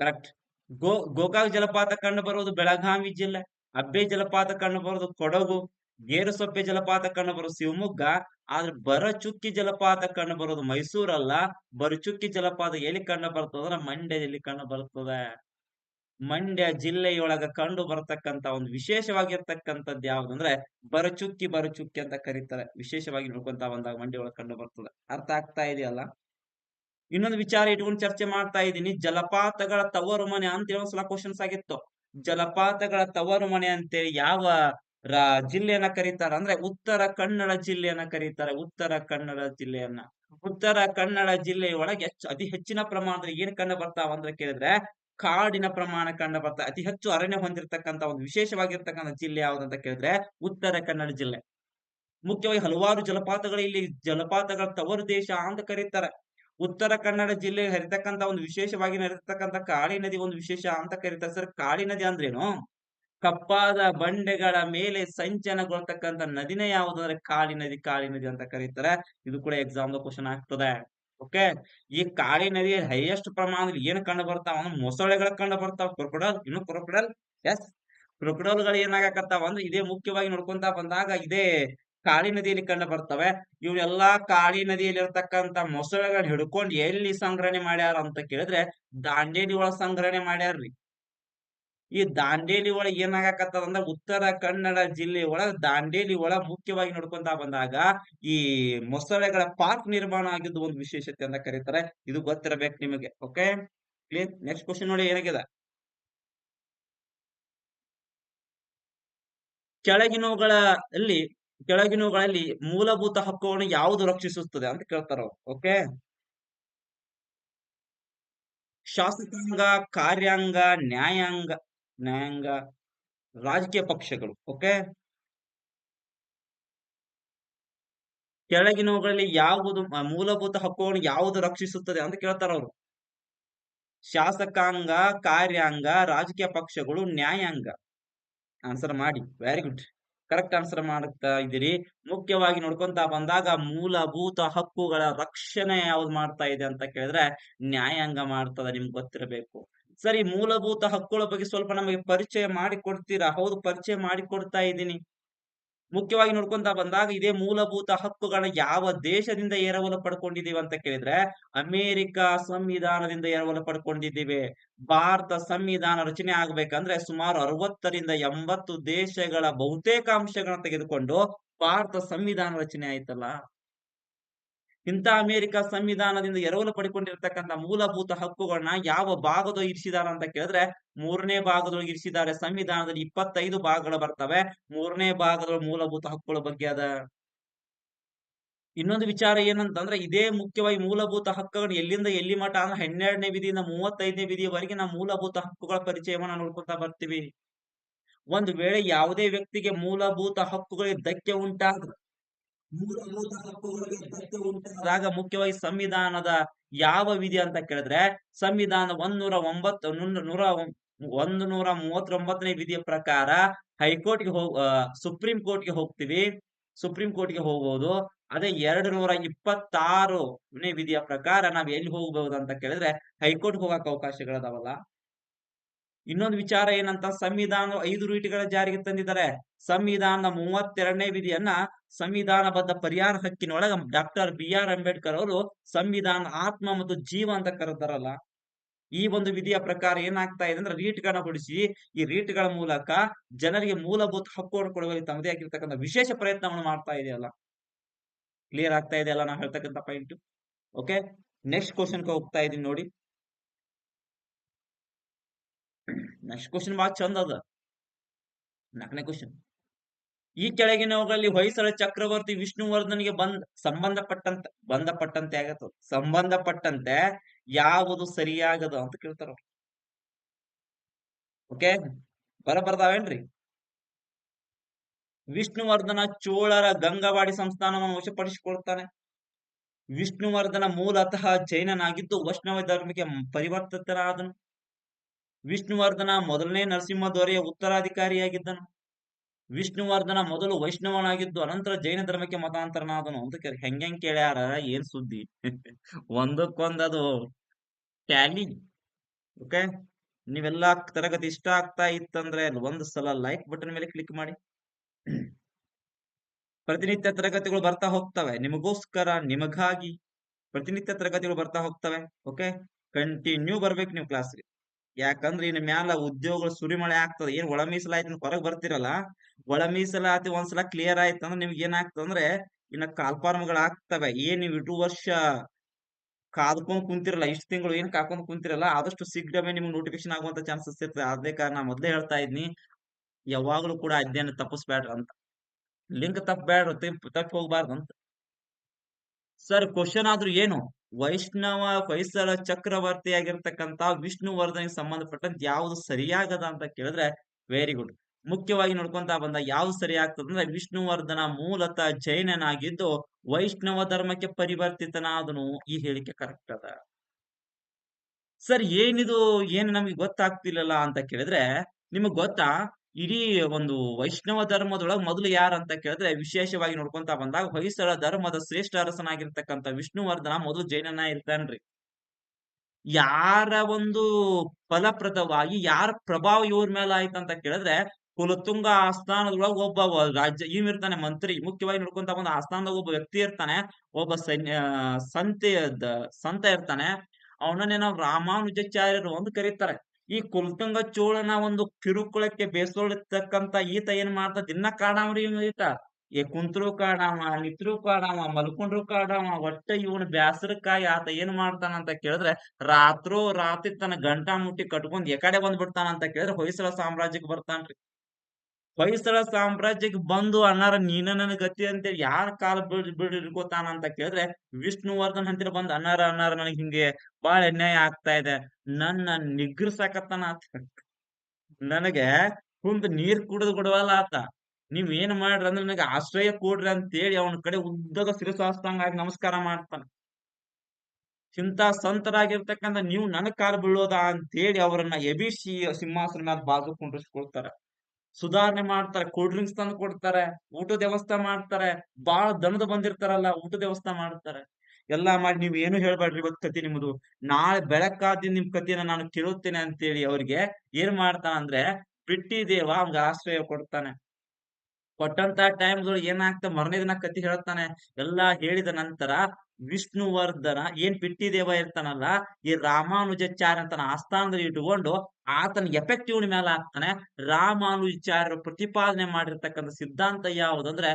ಕರೆಕ್ಟ್ ಗೋ, ಗೋಕಾಕ್ ಜಲಪಾತ ಕಂಡು ಬರುವುದು ಬೆಳಗಾವಿ ಜಿಲ್ಲೆ, ಅಬ್ಬೆ ಜಲಪಾತ ಕಂಡು ಬರುವುದು ಕೊಡಗು ಗೇರುಸೊಪ್ಪೆ ಜಲಪಾತ ಕಂಡು ಬರೋದು ಶಿವಮೊಗ್ಗ, ಆದ್ರೆ ಬರಚುಕ್ಕಿ ಜಲಪಾತ ಕಂಡು ಬರೋದು ಮೈಸೂರಲ್ಲ ಬರಚುಕ್ಕಿ ಜಲಪಾತ ಎಲ್ಲಿ ಕಂಡು ಬರ್ತದ ಮಂಡ್ಯದಲ್ಲಿ ಕಂಡು ಬರ್ತದೆ. ಮಂಡ್ಯ ಜಿಲ್ಲೆಯೊಳಗ ಕಂಡು ಬರತಕ್ಕಂತ ಒಂದು ವಿಶೇಷವಾಗಿರ್ತಕ್ಕಂಥದ್ದು ಯಾವ್ದಂದ್ರೆ ಬರಚುಕ್ಕಿ ಬರಚುಕ್ಕಿ ಅಂತ ಕರೀತಾರೆ. ವಿಶೇಷವಾಗಿ ನೋಡ್ಕೊಂತ ಬಂದಾಗ ಮಂಡ್ಯ ಒಳಗೆ ಕಂಡು ಬರ್ತದೆ. ಅರ್ಥ ಆಗ್ತಾ ಇದೆಯಲ್ಲ? ಇನ್ನೊಂದು ವಿಚಾರ ಇಟ್ಕೊಂಡು ಚರ್ಚೆ ಮಾಡ್ತಾ ಇದ್ದೀನಿ. ಜಲಪಾತಗಳ ತವರು ಮನೆ ಅಂತ ಒಂದ್ಸಲ ಕ್ವಶನ್ಸ್ ಆಗಿತ್ತು. ಜಲಪಾತಗಳ ತವರು ಮನೆ ಅಂತೇಳಿ ಯಾವ ಜಿಲ್ಲೆಯನ್ನ ಕರೀತಾರ ಅಂದ್ರೆ ಉತ್ತರ ಕನ್ನಡ ಜಿಲ್ಲೆಯನ್ನ ಕರೀತಾರೆ. ಉತ್ತರ ಕನ್ನಡ ಜಿಲ್ಲೆಯನ್ನ. ಉತ್ತರ ಕನ್ನಡ ಜಿಲ್ಲೆಯೊಳಗೆ ಅತಿ ಹೆಚ್ಚಿನ ಪ್ರಮಾಣದಲ್ಲಿ ಏನ್ ಕಂಡು ಬರ್ತಾವ ಅಂದ್ರೆ ಕೇಳಿದ್ರೆ ಕಾಡಿನ ಪ್ರಮಾಣ ಕಂಡು ಬರ್ತಾ ಅತಿ ಹೆಚ್ಚು ಅರಣ್ಯ ಹೊಂದಿರತಕ್ಕಂತ ಒಂದು ವಿಶೇಷವಾಗಿರ್ತಕ್ಕಂಥ ಜಿಲ್ಲೆ ಯಾವ್ದಂತ ಕೇಳಿದ್ರೆ ಉತ್ತರ ಕನ್ನಡ ಜಿಲ್ಲೆ. ಮುಖ್ಯವಾಗಿ ಹಲವಾರು ಜಲಪಾತಗಳು ಇಲ್ಲಿ ಜಲಪಾತಗಳ ತವರು ದೇಶ ಅಂತ ಕರೀತಾರೆ. ಉತ್ತರ ಕನ್ನಡ ಜಿಲ್ಲೆ ಹರಿತಕ್ಕಂತ ಒಂದು ವಿಶೇಷವಾಗಿ ಹರಿತಕ್ಕಂತ ಕಾಳಿ ನದಿ ಒಂದು ವಿಶೇಷ ಅಂತ ಕರೀತಾರೆ. ಸರ್, ಕಾಳಿ ನದಿ ಅಂದ್ರೇನು? ಕಪ್ಪಾದ ಬಂಡೆಗಳ ಮೇಲೆ ಸಂಚನಗೊಳ್ತಕ್ಕಂತ ನದಿನೇ ಯಾವುದು ಅಂದ್ರೆ ಕಾಳಿ ನದಿ ಕಾಳಿ ನದಿ ಅಂತ ಕರೀತಾರೆ. ಇದು ಕೂಡ ಎಕ್ಸಾಮ್ ಕ್ವಶನ್ ಆಗ್ತದೆ. ಓಕೆ ಈ ಕಾಳಿ ನದಿ ಹೈಯೆಸ್ಟ್ ಪ್ರಮಾಣದಲ್ಲಿ ಏನ್ ಕಂಡು ಬರ್ತಾವ? ಅಂದ್ರೆ ಮೊಸಳೆಗಳ ಕಂಡು ಬರ್ತಾವ. ಕ್ರೊಕೊಡಲ್, ಇನ್ನು ಕ್ರೊಕೊಡಲ್? ಎಸ್ ಕ್ರೊಕೊಡಲ್ಗಳು ಏನಾಗಕತ್ತಾವ ಅಂದ್ರೆ ಇದೇ ಮುಖ್ಯವಾಗಿ ನೋಡ್ಕೊಂತ ಬಂದಾಗ ಇದೇ ಕಾಳಿ ನದಿಯಲ್ಲಿ ಕಂಡು ಬರ್ತವೆ. ಇವನ್ನೆಲ್ಲಾ ಕಾಳಿ ನದಿಯಲ್ಲಿ ಇರ್ತಕ್ಕಂತ ಮೊಸಳೆಗಳನ್ನ ಹಿಡ್ಕೊಂಡು ಎಲ್ಲಿ ಸಂಗ್ರಹಣೆ ಮಾಡ್ಯಾರ ಅಂತ ಕೇಳಿದ್ರೆ ದಾಂಡೇಲಿ ಒಳಗ್ ಸಂಗ್ರಹಣೆ ಮಾಡ್ಯಾರ್ರಿ ಈ ದಾಂಡೇಲಿ ಒಳಗ್ ಏನಾಗಕತ್ತದ ಅಂದ್ರೆ ಉತ್ತರ ಕನ್ನಡ ಜಿಲ್ಲೆ ಒಳಗ್ ದಾಂಡೇಲಿ ಒಳಗ್ ಮುಖ್ಯವಾಗಿ ನೋಡ್ಕೊಂತ ಬಂದಾಗ ಈ ಮೊಸಳೆಗಳ ಪಾರ್ಕ್ ನಿರ್ಮಾಣ ಆಗಿದ್ದು ಒಂದು ವಿಶೇಷತೆ ಅಂತ ಕರೀತಾರೆ. ಇದು ಗೊತ್ತಿರಬೇಕು ನಿಮಗೆ ಓಕೆ ಕ್ಲಿಯರ್ ನೆಕ್ಸ್ಟ್ ಕ್ವಶನ್ ನೋಡಿ ಏನಾಗಿದೆ? ಕೆಳಗಿನವುಗಳಲ್ಲಿ ಕೆಳಗಿನವುಗಳಲ್ಲಿ ಮೂಲಭೂತ ಹಕ್ಕುಗಳನ್ನು ಯಾವುದು ರಕ್ಷಿಸುತ್ತದೆ ಅಂತ ಕೇಳ್ತಾರ ಓಕೆ ಶಾಸಕಾಂಗ, ಕಾರ್ಯಾಂಗ, ನ್ಯಾಯಾಂಗ ನ್ಯಾಯಾಂಗ, ರಾಜಕೀಯ ಪಕ್ಷಗಳು ಓಕೆ ಕೆಳಗಿನವುಗಳಲ್ಲಿ ಯಾವುದು ಮೂಲಭೂತ ಹಕ್ಕುಗಳನ್ನು ಯಾವುದು ರಕ್ಷಿಸುತ್ತದೆ ಅಂತ ಕೇಳ್ತಾರ ಅವರು. ಶಾಸಕಾಂಗ, ಕಾರ್ಯಾಂಗ, ರಾಜಕೀಯ ಪಕ್ಷಗಳು, ನ್ಯಾಯಾಂಗ. ಆನ್ಸರ್ ಮಾಡಿ ವೆರಿ ಗುಡ್ ಕರೆಕ್ಟ್ ಆನ್ಸರ್ ಮಾಡ್ತಾ ಇದ್ದೀರಿ. ಮುಖ್ಯವಾಗಿ ನೋಡ್ಕೊಂತ ಬಂದಾಗ ಮೂಲಭೂತ ಹಕ್ಕುಗಳ ರಕ್ಷಣೆ ಯಾವ್ದು ಮಾಡ್ತಾ ಇದೆ ಅಂತ ಕೇಳಿದ್ರೆ ನ್ಯಾಯಾಂಗ ಮಾಡ್ತದ ನಿಮ್ಗೆ ಗೊತ್ತಿರಬೇಕು. ಸರಿ, ಮೂಲಭೂತ ಹಕ್ಕುಗಳ ಬಗ್ಗೆ ಸ್ವಲ್ಪ ನಮಗೆ ಪರಿಚಯ ಮಾಡಿ ಕೊಡ್ತೀರಾ ಹೌದು, ಪರಿಚಯ ಮಾಡಿ ಕೊಡ್ತಾ ಇದ್ದೀನಿ. ಮುಖ್ಯವಾಗಿ ನೋಡ್ಕೊಂತ ಬಂದಾಗ ಇದೇ ಮೂಲಭೂತ ಹಕ್ಕುಗಳನ್ನ ಯಾವ ದೇಶದಿಂದ ಎರವಲು ಪಡ್ಕೊಂಡಿದೀವಿ ಅಂತ ಕೇಳಿದ್ರೆ, ಅಮೆರಿಕ ಸಂವಿಧಾನದಿಂದ ಎರವಲು ಪಡ್ಕೊಂಡಿದ್ದೀವಿ. ಭಾರತ ಸಂವಿಧಾನ ರಚನೆ ಆಗ್ಬೇಕಂದ್ರೆ ಸುಮಾರು ಅರವತ್ತರಿಂದ ಎಂಬತ್ತು ದೇಶಗಳ ಬಹುತೇಕ ಅಂಶಗಳನ್ನ ತೆಗೆದುಕೊಂಡು ಭಾರತ ಸಂವಿಧಾನ ರಚನೆ ಆಯ್ತಲ್ಲ. ಇಂಥ ಅಮೆರಿಕ ಸಂವಿಧಾನದಿಂದ ಎರವಲು ಪಡ್ಕೊಂಡಿರ್ತಕ್ಕಂಥ ಮೂಲಭೂತ ಹಕ್ಕುಗಳನ್ನ ಯಾವ ಭಾಗದೊಳಗೆ ಇರಿಸಿದಾರ ಅಂತ ಕೇಳಿದ್ರೆ ಮೂರನೇ ಭಾಗದೊಳಗೆ ಇರಿಸಿದ್ದಾರೆ ಸಂವಿಧಾನದಲ್ಲಿ ಇಪ್ಪತ್ತೈದು ಭಾಗಗಳು ಬರ್ತವೆ. ಮೂರನೇ ಭಾಗದೊಳಗೆ ಮೂಲಭೂತ ಹಕ್ಕುಗಳ ಬಗ್ಗೆ ಅದ. ಇನ್ನೊಂದು ವಿಚಾರ ಏನಂತಂದ್ರೆ ಇದೇ ಮುಖ್ಯವಾಗಿ ಮೂಲಭೂತ ಹಕ್ಕುಗಳು ಎಲ್ಲಿಂದ ಎಲ್ಲಿ ಮಠ ಅಂದ್ರೆ ಹನ್ನೆರಡನೇ ವಿಧಿಯಿಂದ ಮೂವತ್ತೈದನೇ ವಿಧಿಯವರೆಗೆ ನಾವು ಮೂಲಭೂತ ಹಕ್ಕುಗಳ ಪರಿಚಯವನ್ನ ನೋಡ್ಕೊತಾ ಬರ್ತೀವಿ. ಒಂದು ವೇಳೆ ಯಾವುದೇ ವ್ಯಕ್ತಿಗೆ ಮೂಲಭೂತ ಹಕ್ಕುಗಳಿಗೆ ಧಕ್ಕೆ ಉಂಟಾದ್ರೆ ಉಂಟಾದಾಗ ಮುಖ್ಯವಾಗಿ ಸಂವಿಧಾನದ ಯಾವ ವಿಧಿ ಅಂತ ಕೇಳಿದ್ರೆ, ಸಂವಿಧಾನ ಒಂದೂರ ಒಂಬತ್ತು ನೂರ ಒಂದು ನೂರ ಮೂವತ್ತೊಂಬತ್ತನೇ ವಿಧಿಯ ಪ್ರಕಾರ ಹೈಕೋರ್ಟ್ಗೆ ಹೋಗ್ ಸುಪ್ರೀಂ ಕೋರ್ಟ್ಗೆ ಹೋಗ್ತೀವಿ. ಸುಪ್ರೀಂ ಕೋರ್ಟ್ಗೆ ಹೋಗ್ಬೋದು. ಅದೇ ಎರಡು ನೂರ ಇಪ್ಪತ್ತಾರು ವಿಧಿಯ ಪ್ರಕಾರ ನಾವ್ ಎಲ್ಲಿ ಹೋಗ್ಬಹುದು ಅಂತ ಕೇಳಿದ್ರೆ ಹೈಕೋರ್ಟ್ ಹೋಗಕ್ ಅವಕಾಶಗಳದಾವಲ್ಲ. ಇನ್ನೊಂದು ವಿಚಾರ ಏನಂತ ಸಂವಿಧಾನ ಐದು ರೀತಿಗಳ ಜಾರಿಗೆ ತಂದಿದ್ದಾರೆ. ಸಂವಿಧಾನದ ಮೂವತ್ತೆರಡನೇ ವಿಧಿಯನ್ನ ಸಂವಿಧಾನಬದ್ಧ ಪರಿಹಾರ ಹಕ್ಕಿನೊಳಗ ಡಾಕ್ಟರ್ ಬಿ ಆರ್ ಅಂಬೇಡ್ಕರ್ ಅವರು ಸಂವಿಧಾನ ಆತ್ಮ ಮತ್ತು ಜೀವ ಅಂತ ಕರೆದಾರಲ್ಲ ಈ ಒಂದು ವಿಧಿಯ ಪ್ರಕಾರ ಏನಾಗ್ತಾ ಇದೆ ಅಂದ್ರೆ ರೀಟ್ಗಳನ್ನ ಕೊಡಿಸಿ ಈ ರೀಟ್ಗಳ ಮೂಲಕ ಜನರಿಗೆ ಮೂಲಭೂತ ಹಕ್ಕು ಕೊಡುವಲ್ಲಿ ತಮ್ಮದೇ ಆಗಿರ್ತಕ್ಕಂಥ ವಿಶೇಷ ಪ್ರಯತ್ನವನ್ನು ಮಾಡ್ತಾ ಇದೆಯಲ್ಲ. ಕ್ಲಿಯರ್ ಆಗ್ತಾ ಇದೆಯಲ್ಲ ನಾವು ಹೇಳ್ತಕ್ಕಂಥ ಪಾಯಿಂಟ್ ಓಕೆ ನೆಕ್ಸ್ಟ್ ಕ್ವಶನ್ ಹೋಗ್ತಾ ಇದೀನಿ ನೋಡಿ. ನೆಕ್ಸ್ಟ್ ಕ್ವಶನ್ ಬಹಳ ಚಂದ ಅದ. ನಾಲ್ಕನೇ ಕ್ವಶನ್ ಈ ಕೆಳಗಿನವುಗಳಲ್ಲಿ ಹೊಯ್ಸಳ ಚಕ್ರವರ್ತಿ ವಿಷ್ಣುವರ್ಧನ್ಗೆ ಬಂದ್ ಸಂಬಂಧಪಟ್ಟಂತೆ, ಬಂಧಪಟ್ಟಂತೆ ಆಗತ್ತ ಸಂಬಂಧಪಟ್ಟಂತೆ ಯಾವುದು ಸರಿಯಾಗದ ಅಂತ ಕೇಳ್ತಾರ ಓಕೆ ಬರಬರ್ದಾವೇನ್ರಿ ವಿಷ್ಣುವರ್ಧನ ಚೋಳರ ಗಂಗವಾಡಿ ಸಂಸ್ಥಾನವನ್ನು ವಶಪಡಿಸಿಕೊಳ್ತಾನೆ. ವಿಷ್ಣುವರ್ಧನ ಮೂಲತಃ ಜೈನನಾಗಿದ್ದು ವೈಷ್ಣವ ಧರ್ಮಕ್ಕೆ ಪರಿವರ್ತಿತನಾದನು ವಿಷ್ಣುವರ್ಧನ ಮೊದಲನೇ ನರಸಿಂಹ ದೊರೆಯ ಉತ್ತರಾಧಿಕಾರಿಯಾಗಿದ್ದನು. ವಿಷ್ಣುವರ್ಧನ ಮೊದಲು ವೈಷ್ಣವನಾಗಿದ್ದು ಅನಂತರ ಜೈನ ಧರ್ಮಕ್ಕೆ ಮತಾಂತರನಾದನು ಅಂತ ಕೇಳಿ ಹೆಂಗ್ ಕೇಳ್ಯಾರ? ಏನ್ ಸುದ್ದಿ? ಒಂದಕ್ಕೊಂದದು ಟ್ಯಾಲಿ. ಓಕೆ? ನೀವೆಲ್ಲಾ ತರಗತಿ ಇಷ್ಟ ಆಗ್ತಾ ಇತ್ತಂದ್ರೆ ಒಂದು ಸಲ ಲೈಕ್ ಬಟನ್ ಮೇಲೆ ಕ್ಲಿಕ್ ಮಾಡಿ. ಪ್ರತಿನಿತ್ಯ ತರಗತಿಗಳು ಬರ್ತಾ ಹೋಗ್ತವೆ. ನಿಮಗೋಸ್ಕರ, ನಿಮಗಾಗಿ ಪ್ರತಿನಿತ್ಯ ತರಗತಿಗಳು ಬರ್ತಾ ಹೋಗ್ತವೆ. ಓಕೆ? ಕಂಟಿನ್ಯೂ ಬರ್ಬೇಕು ನೀವು ಕ್ಲಾಸ್ಗೆ ಯಾಕಂದ್ರೆ ಇನ್ ಮ್ಯಾಲ ಉದ್ಯೋಗಗಳು ಸುರಿಮಳೆ ಆಗ್ತದ. ಏನ್ ಒಳ ಮೀಸಲಾಯ್ತು ಹೊರಗ್ ಬರ್ತಿರಲ್ಲ, ಒಳ ಮೀಸಲಾತಿ ಒಂದ್ಸಲ ಕ್ಲಿಯರ್ ಆಯ್ತು ಅಂದ್ರೆ ನಿಮ್ಗೆ ಏನಾಗ್ತದಂದ್ರೆ ಇನ್ನ ಕಾಲ್ಫಾರ್ಮ್ಗಳು ಆಗ್ತವೆ. ಏನ್ ನೀವು ವರ್ಷ ಕಾದ್ಕೊಂಡ್ ಕುಂತಿರಲ್ಲ, ಇಷ್ಟು ತಿಂಗಳು ಏನ್ ಕಾಕೊಂಡ್ ಕುಂತಿರಲ್ಲ, ಆದಷ್ಟು ಶೀಘ್ರವೇ ನಿಮ್ಗೆ ನೋಟಿಫಿಕೇಶನ್ ಆಗುವಂತ ಚಾನ್ಸಸ್ ಇರ್ತದೆ. ಅದೇ ಕಾರಣ ಮೊದ್ಲೇ ಹೇಳ್ತಾ ಇದ್ನಿ, ಯಾವಾಗ್ಲೂ ಕೂಡ ಅಧ್ಯಯನ ತಪ್ಪಿಸ್ಬೇಡ್ರ ಅಂತ. ಲಿಂಕ್ ತಪ್ಪಬೇಡ್ರ ತಪ್ಪ ಹೋಗ್ಬಾರ್ದು ಅಂತ. ಸರ್ ಕ್ವಶನ್ ಆದ್ರೂ ಏನು? ವೈಷ್ಣವ ಹೊಯ್ಸಳ ಚಕ್ರವರ್ತಿ ಆಗಿರ್ತಕ್ಕಂತ ವಿಷ್ಣುವರ್ಧನಿಗೆ ಸಂಬಂಧಪಟ್ಟಂತ ಯಾವ್ದು ಸರಿಯಾಗದ ಅಂತ ಕೇಳಿದ್ರೆ ವೆರಿ ಗುಡ್ ಮುಖ್ಯವಾಗಿ ನೋಡ್ಕೊಂತ ಬಂದ ಯಾವ್ದು ಸರಿ ಆಗ್ತದ ಅಂದ್ರೆ ವಿಷ್ಣುವರ್ಧನ ಮೂಲತಃ ಜೈನನಾಗಿದ್ದು ವೈಷ್ಣವ ಧರ್ಮಕ್ಕೆ ಪರಿವರ್ತಿತನಾದನು ಈ ಹೇಳಿಕೆ ಕರೆಕ್ಟ್ ಅದ. ಸರ್ ಏನಿದು, ಏನು ನಮಗೆ ಗೊತ್ತಾಗ್ತಿಲ್ಲಲ್ಲ ಅಂತ ಕೇಳಿದ್ರೆ ನಿಮಗ್ ಗೊತ್ತಾ? ಇಡೀ ಒಂದು ವೈಷ್ಣವ ಧರ್ಮದೊಳಗೆ ಮೊದಲು ಯಾರು ಅಂತ ಕೇಳಿದ್ರೆ ವಿಶೇಷವಾಗಿ ನೋಡ್ಕೊಂತ ಬಂದಾಗ ಹೊಯ್ಸಳ ಧರ್ಮದ ಶ್ರೇಷ್ಠ ಅರಸನಾಗಿರ್ತಕ್ಕಂಥ ವಿಷ್ಣುವರ್ಧನ ಮೊದಲು ಜೈನನ ಇರ್ತಾನ್ರಿ. ಯಾರ ಒಂದು ಫಲಪ್ರದವಾಗಿ ಯಾರ ಪ್ರಭಾವ ಇವ್ರ ಮೇಲೆ ಆಯ್ತು ಅಂತ ಕೇಳಿದ್ರೆ ಕುಲತುಂಗ ಆಸ್ಥಾನದೊಳಗ ಒಬ್ಬ ರಾಜ್ಯ ಇವ್ ಇರ್ತಾನೆ ಮಂತ್ರಿ. ಮುಖ್ಯವಾಗಿ ನೋಡ್ಕೊಂತ ಬಂದ ಆಸ್ಥಾನದಾಗ ಒಬ್ಬ ವ್ಯಕ್ತಿ ಇರ್ತಾನೆ. ಒಬ್ಬ ಸೈನ್ಯ ಸಂತೆ ಸಂತ ಇರ್ತಾನೆ. ಅವನನ್ನೇ ನಾವು ರಾಮಾನುಜಾಚಾರ್ಯರು ಅಂತ ಕರೀತಾರೆ. ಈ ಕುಂಟುಂಗ ಚೋಳನ ಒಂದು ಕಿರುಕುಳಕ್ಕೆ ಬೇಸೋಳಿರ್ತಕ್ಕಂತ ಈತ ಏನ್ ಮಾಡ್ತಾ, ದಿನ ಕಾಡಾವ್ರಿ ಈತ. ಏ ಕುಂತ್ರು ಕಾಡಾವ, ನಿತ್ರು ಕಾಡಾವ, ಮಲ್ಕೊಂಡ್ರು ಕಾಡಾವ, ಒಟ್ಟ ಇವನ್ ಬ್ಯಾಸರಕ್ಕಾಗಿ ಆತ ಏನ್ ಮಾಡ್ತಾನಂತ ಕೇಳಿದ್ರೆ, ರಾತ್ರೋ ರಾತ್ರಿ ತನ್ನ ಗಂಟಾ ಮುಟ್ಟಿ ಕಟ್ಕೊಂಡ್ ಎಕಡೆ ಬಂದ್ ಬಿಡ್ತಾನ ಅಂತ ಕೇಳಿದ್ರೆ ಹೊಯ್ಸಳ ಸಾಮ್ರಾಜ್ಯಕ್ಕೆ ಬರ್ತಾನ್ರಿ. ಹೊಯ್ಸಳ ಸಾಮ್ರಾಜ್ಯಕ್ಕೆ ಬಂದು ಅನ್ನಾರ, ನೀನ ನನ್ನ ಗತಿ ಅಂತೇಳಿ ಯಾರ ಕಾಲ ಬಿಡ್ ಬಿಡ್ ಇಟ್ಕೋತಾನ ಅಂತ ಕೇಳಿದ್ರೆ ವಿಷ್ಣುವರ್ಧನ್ ಹಂತಿರ ಬಂದು ಅನ್ನಾರ ಅನ್ನಾರ ನನಗೆ ಹಿಂಗೆ ಬಾಳ ಅನ್ಯಾಯ ಆಗ್ತಾ ಇದೆ. ನನ್ನ ನಿಗ್ರಸಾಕತ್ತಾನ ಆತ. ನನಗೆ ಕುಂತ ನೀರ್ ಕುಡಿದು ಕೊಡವಲ್ಲ ಆತ. ನೀವ್ ಏನ್ ಮಾಡ್ರಿ ಅಂದ್ರೆ ನನಗೆ ಆಶ್ರಯ ಕೊಡ್ರಿ ಅಂತೇಳಿ ಅವನ ಕಡೆ ಉದ್ದಗ ಶಿರಸಾಸ್ತಂಗಾಗಿ ನಮಸ್ಕಾರ ಮಾಡ್ತಾನ. ಚಿಂತ ಸಂತರಾಗಿರ್ತಕ್ಕಂಥ ನೀವು ನನ್ನ ಕಾಲ್ ಬೀಳೋದಾ ಅಂತೇಳಿ ಅವರನ್ನ ಎಬಿಸಿ ಸಿಂಹಾಸನ ಬಾಜು ಕುಂಡ್ರಿಸ್ಕೊಳ್ತಾರ. ಸುಧಾರಣೆ ಮಾಡ್ತಾರೆ ಕೂಲ್ ಡ್ರಿಂಕ್ಸ್ ತಂದು ಕೊಡ್ತಾರೆ, ಊಟದ ವ್ಯವಸ್ಥೆ ಮಾಡ್ತಾರೆ, ಬಾಳ ದನದ ಬಂದಿರ್ತಾರಲ್ಲ, ಊಟದ ವ್ಯವಸ್ಥೆ ಮಾಡ್ತಾರೆ. ಎಲ್ಲಾ ಮಾಡಿ ನೀವ್ ಏನು ಹೇಳ್ಬೇಡ್ರಿ ಇವತ್ ಕತಿ ನಿಮ್ದು ನಾಳೆ ಬೆಳಕಾದ ನಿಮ್ ಕತಿನ ನಾನು ಕೇಳುತ್ತೇನೆ ಅಂತೇಳಿ ಅವ್ರಿಗೆ ಏನ್ ಮಾಡ್ತಾನ ಅಂದ್ರೆ ಬಿಟ್ಟಿ ದೇವ ಅವ್ಗ ಆಶ್ರಯ ಕೊಡ್ತಾನೆ. ಕೊಟ್ಟಂತ ಟೈಮ್ ಏನಾಗ್ತ ಮರನೇ ದಿನ ಕತಿ ಹೇಳ್ತಾನೆ. ಎಲ್ಲಾ ಹೇಳಿದ ನಂತರ ವಿಷ್ಣುವರ್ಧನ ಏನ್ ಬಿಟ್ಟಿ ದೇವ ಇರ್ತಾನಲ್ಲ, ಈ ರಾಮಾನುಜಾಚಾರ್ಯ ಅಂತ ಆಸ್ಥಾನದಲ್ಲಿ ಇಟ್ಟುಕೊಂಡು ಆತನ ಎಫೆಕ್ಟ್ ಇವನ ಮೇಲೆ ಆಗ್ತಾನೆ ರಾಮಾನುಜಾಚಾರ್ಯರು ಪ್ರತಿಪಾದನೆ ಮಾಡಿರ್ತಕ್ಕಂಥ ಸಿದ್ಧಾಂತ ಯಾವುದಂದ್ರೆ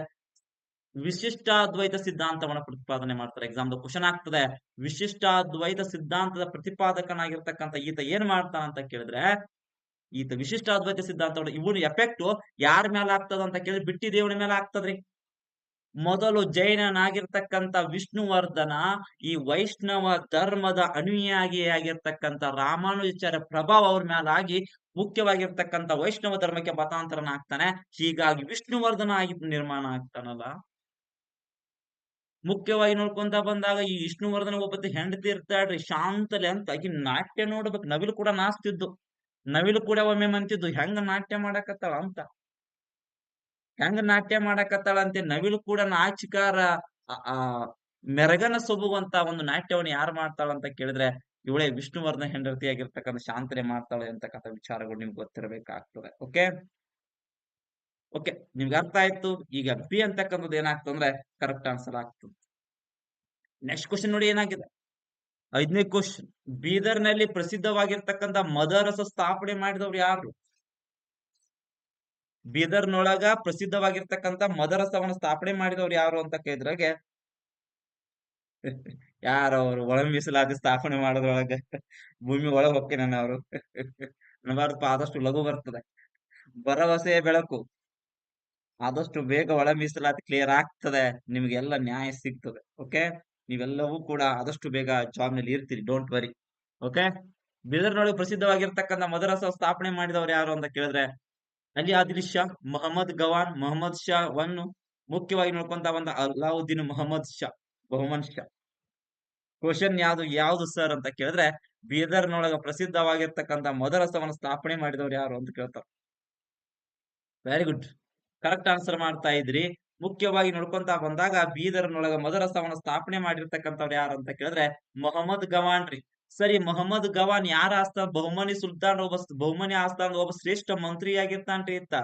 ವಿಶಿಷ್ಟಾದ್ವೈತ ಸಿದ್ಧಾಂತವನ್ನ ಪ್ರತಿಪಾದನೆ ಮಾಡ್ತಾರೆ. ಎಕ್ಸಾಮ್ ಕ್ವಶನ್ ಆಗ್ತದೆ. ವಿಶಿಷ್ಟಾದ್ವೈತ ಸಿದ್ಧಾಂತದ ಪ್ರತಿಪಾದಕನಾಗಿರ್ತಕ್ಕಂಥ ಈತ ಏನ್ ಮಾಡ್ತಾನ ಅಂತ ಕೇಳಿದ್ರೆ, ಈತ ವಿಶಿಷ್ಟಾದ್ವೈತ ಸಿದ್ಧಾಂತ ಇವನು ಎಫೆಕ್ಟ್ ಯಾರ ಮೇಲೆ ಆಗ್ತದ ಅಂತ ಕೇಳಿದ್ರೆ ಬಿಟ್ಟಿ ದೇವನ ಮೇಲೆ ಆಗ್ತದ್ರಿ. ಮೊದಲು ಜೈನನಾಗಿರ್ತಕ್ಕಂಥ ವಿಷ್ಣುವರ್ಧನ ಈ ವೈಷ್ಣವ ಧರ್ಮದ ಅನುಯಾಗಿ ಆಗಿರ್ತಕ್ಕಂಥ ರಾಮಾನುಜಾಚಾರ್ಯ ಪ್ರಭಾವ ಅವ್ರ ಮೇಲಾಗಿ ಮುಖ್ಯವಾಗಿರ್ತಕ್ಕಂಥ ವೈಷ್ಣವ ಧರ್ಮಕ್ಕೆ ಮತಾಂತರನ ಆಗ್ತಾನೆ ಹೀಗಾಗಿ ವಿಷ್ಣುವರ್ಧನ ಆಗಿ ನಿರ್ಮಾಣ ಆಗ್ತಾನಲ್ಲ. ಮುಖ್ಯವಾಗಿ ನೋಡ್ಕೊಂತ ಬಂದಾಗ ಈ ವಿಷ್ಣುವರ್ಧನ ಒಬ್ಬತಿ ಹೆಂಡತಿ ಇರ್ತಾಳ್ರಿ ಶಾಂತಲೆ ಅಂತ ಈ ನಾಟ್ಯ ನೋಡ್ಬೇಕು. ನವಿಲು ಕೂಡ ನಾಸ್ತಿದ್ದು ನವಿಲು ಕೂಡ ಒಮ್ಮೆ ಮಂತಿದ್ದು. ಹೆಂಗ ನಾಟ್ಯ ಮಾಡಕತ್ತಾವ ಅಂತ. ಹೆಂಗ ನಾಟ್ಯ ಮಾಡಕತ್ತಾಳಂತೆ ನವಿಲು ಕೂಡ ನಾಚಿಕಾರ, ಆ ಮೆರಗನ ಸೊಬಗುವಂತ ಒಂದು ನಾಟ್ಯವನ್ನು ಯಾರು ಮಾಡ್ತಾಳಂತ ಕೇಳಿದ್ರೆ ಇವಳೇ ವಿಷ್ಣುವರ್ಧನ ಹೆಂಡತಿಯಾಗಿರ್ತಕ್ಕಂಥ ಶಾಂತನೆ ಮಾಡ್ತಾಳೆ ಅಂತಕ್ಕಂಥ ವಿಚಾರಗಳು ನಿಮ್ಗೆ ಗೊತ್ತಿರಬೇಕಾಗ್ತದೆ. ಓಕೆ ಓಕೆ ನಿಮ್ಗೆ ಅರ್ಥ ಆಯ್ತು? ಈಗ ಬಿ ಅಂತಕ್ಕಂಥದ್ದು ಏನಾಗ್ತಂದ್ರೆ ಕರೆಕ್ಟ್ ಆನ್ಸರ್ ಆಗ್ತದೆ ನೆಕ್ಸ್ಟ್ ಕ್ವಶನ್ ನೋಡಿ ಏನಾಗಿದೆ? ಐದನೇ ಕ್ವಶನ್ ಬೀದರ್ನಲ್ಲಿ ಪ್ರಸಿದ್ಧವಾಗಿರ್ತಕ್ಕಂಥ ಮದರಸ ಸ್ಥಾಪನೆ ಮಾಡಿದವ್ರು ಯಾರು? ಬೀದರ್ನೊಳಗ ಪ್ರಸಿದ್ಧವಾಗಿರ್ತಕ್ಕಂಥ ಮದರಸವನ್ನು ಸ್ಥಾಪನೆ ಮಾಡಿದವ್ರು ಯಾರು ಅಂತ ಕೇಳಿದ್ರಾಗೆ *laughs* ಯಾರು ಅವರು ಒಳ ಮೀಸಲಾತಿ ಸ್ಥಾಪನೆ ಮಾಡೋದ್ರೊಳಗ ಭೂಮಿ ಒಳಗ್ ಹೋಗ್ತೇನೆ ಅವರು. ನಬಾರ್ದಪ್ಪ ಆದಷ್ಟು ಲಘು ಬರ್ತದೆ. ಭರವಸೆಯ ಬೆಳಕು. ಆದಷ್ಟು ಬೇಗ ಒಳ ಮೀಸಲಾತಿ ಕ್ಲಿಯರ್ ಆಗ್ತದೆ. ನಿಮ್ಗೆಲ್ಲ ನ್ಯಾಯ ಸಿಗ್ತದೆ. ಓಕೆ ನೀವೆಲ್ಲವೂ ಕೂಡ ಆದಷ್ಟು ಬೇಗ ಜಾಬ್ನಲ್ಲಿ ಇರ್ತೀರಿ. ಡೋಂಟ್ ವರಿ ಓಕೆ ಬೀದರ್ನೊಳಗೆ ಪ್ರಸಿದ್ಧವಾಗಿರ್ತಕ್ಕಂಥ ಮದರಸ ಸ್ಥಾಪನೆ ಮಾಡಿದವರು ಯಾರು ಅಂತ ಕೇಳಿದ್ರೆ ಅಲ್ಲಿ ಆದಿಲ್ ಶಾ ಮೊಹಮ್ಮದ್ ಗವಾನ್, ಮೊಹಮ್ಮದ್ ಶಾ ವನ್ನು ಮುಖ್ಯವಾಗಿ ನೋಡ್ಕೊಂತ ಬಂದ ಅಲ್ಲಾವುದ್ದೀನ್ ಮೊಹಮ್ಮದ್ ಶಾ, ಬಹುಮನ್ ಶಾ. ಕ್ವಶನ್ ಯಾವ್ದು ಯಾವ್ದು ಸರ್ ಅಂತ ಕೇಳಿದ್ರೆ ಬೀದರ್ನೊಳಗ ಪ್ರಸಿದ್ಧವಾಗಿರ್ತಕ್ಕಂತ ಮದರಸವನ್ನು ಸ್ಥಾಪನೆ ಮಾಡಿದವ್ರು ಯಾರು ಅಂತ ಕೇಳ್ತಾರ. ವೆರಿ ಗುಡ್ ಕರೆಕ್ಟ್ ಆನ್ಸರ್ ಮಾಡ್ತಾ ಇದ್ರಿ. ಮುಖ್ಯವಾಗಿ ನೋಡ್ಕೊಂತ ಬಂದಾಗ ಬೀದರ್ನೊಳಗ ಮದರಸವನ್ನು ಸ್ಥಾಪನೆ ಮಾಡಿರ್ತಕ್ಕಂಥವ್ರು ಯಾರು ಅಂತ ಕೇಳಿದ್ರೆ, ಮೊಹಮ್ಮದ್ ಗವಾನ್ ರೀ. ಸರಿ, ಮೊಹಮ್ಮದ್ ಗವಾನ್ ಯಾರ ಆಸ್ಥಾನ? ಬಹುಮನಿ ಸುಲ್ತಾನ್ ಒಬ್ಬ ಬಹುಮನಿ ಆಸ್ಥಾನದ ಒಬ್ಬ ಶ್ರೇಷ್ಠ ಮಂತ್ರಿ ಆಗಿರ್ತಾನ್ರಿ ಇತ್ತ.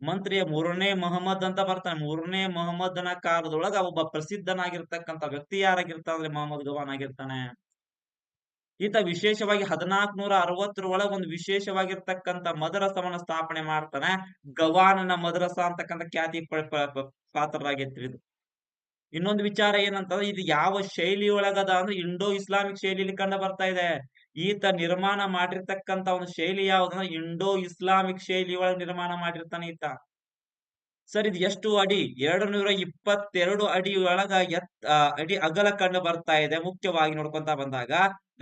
ಮಂತ್ರಿಯ ಮೂರನೇ ಮೊಹಮ್ಮದ್ ಅಂತ ಬರ್ತಾನೆ. ಮೂರನೇ ಮೊಹಮ್ಮದ್ನ ಕಾಲದೊಳಗ ಒಬ್ಬ ಪ್ರಸಿದ್ಧನಾಗಿರ್ತಕ್ಕಂಥ ವ್ಯಕ್ತಿ ಯಾರಾಗಿರ್ತಾನೆ ಮೊಹಮ್ಮದ್ ಗವಾನ್ ಆಗಿರ್ತಾನೆ? ಈತ ವಿಶೇಷವಾಗಿ ಹದಿನಾಲ್ಕು ನೂರ ಅರವತ್ತರೊಳಗ ಒಂದು ವಿಶೇಷವಾಗಿರ್ತಕ್ಕಂತ ಮದರಸವನ್ನ ಸ್ಥಾಪನೆ ಮಾಡ್ತಾನೆ. ಗವಾನನ ಮದರಸ ಅಂತಕ್ಕಂಥ ಖ್ಯಾತಿ ಪಾತ್ರರಾಗಿತ್ತು ಇದು. ಇನ್ನೊಂದು ವಿಚಾರ ಏನಂತಂದ್ರೆ, ಇದು ಯಾವ ಶೈಲಿ ಒಳಗದ ಅಂದ್ರೆ ಇಂಡೋ ಇಸ್ಲಾಮಿಕ್ ಶೈಲಿಯಲ್ಲಿ ಕಂಡು ಬರ್ತಾ ಇದೆ. ಈತ ನಿರ್ಮಾಣ ಮಾಡಿರ್ತಕ್ಕಂತ ಒಂದು ಶೈಲಿ ಯಾವ್ದಂದ್ರೆ ಇಂಡೋ ಇಸ್ಲಾಮಿಕ್ ಶೈಲಿ ಒಳಗೆ ನಿರ್ಮಾಣ ಮಾಡಿರ್ತಾನೆ ಈತ. ಸರ್, ಇದು ಎಷ್ಟು ಅಡಿ? ಎರಡು ನೂರ ಇಪ್ಪತ್ತೆರಡು ಅಡಿ ಒಳಗ ಎತ್ ಅಡಿ ಅಗಲ ಕಂಡು ಬರ್ತಾ ಇದೆ. ಮುಖ್ಯವಾಗಿ ನೋಡ್ಕೊಂತ ಬಂದಾಗ,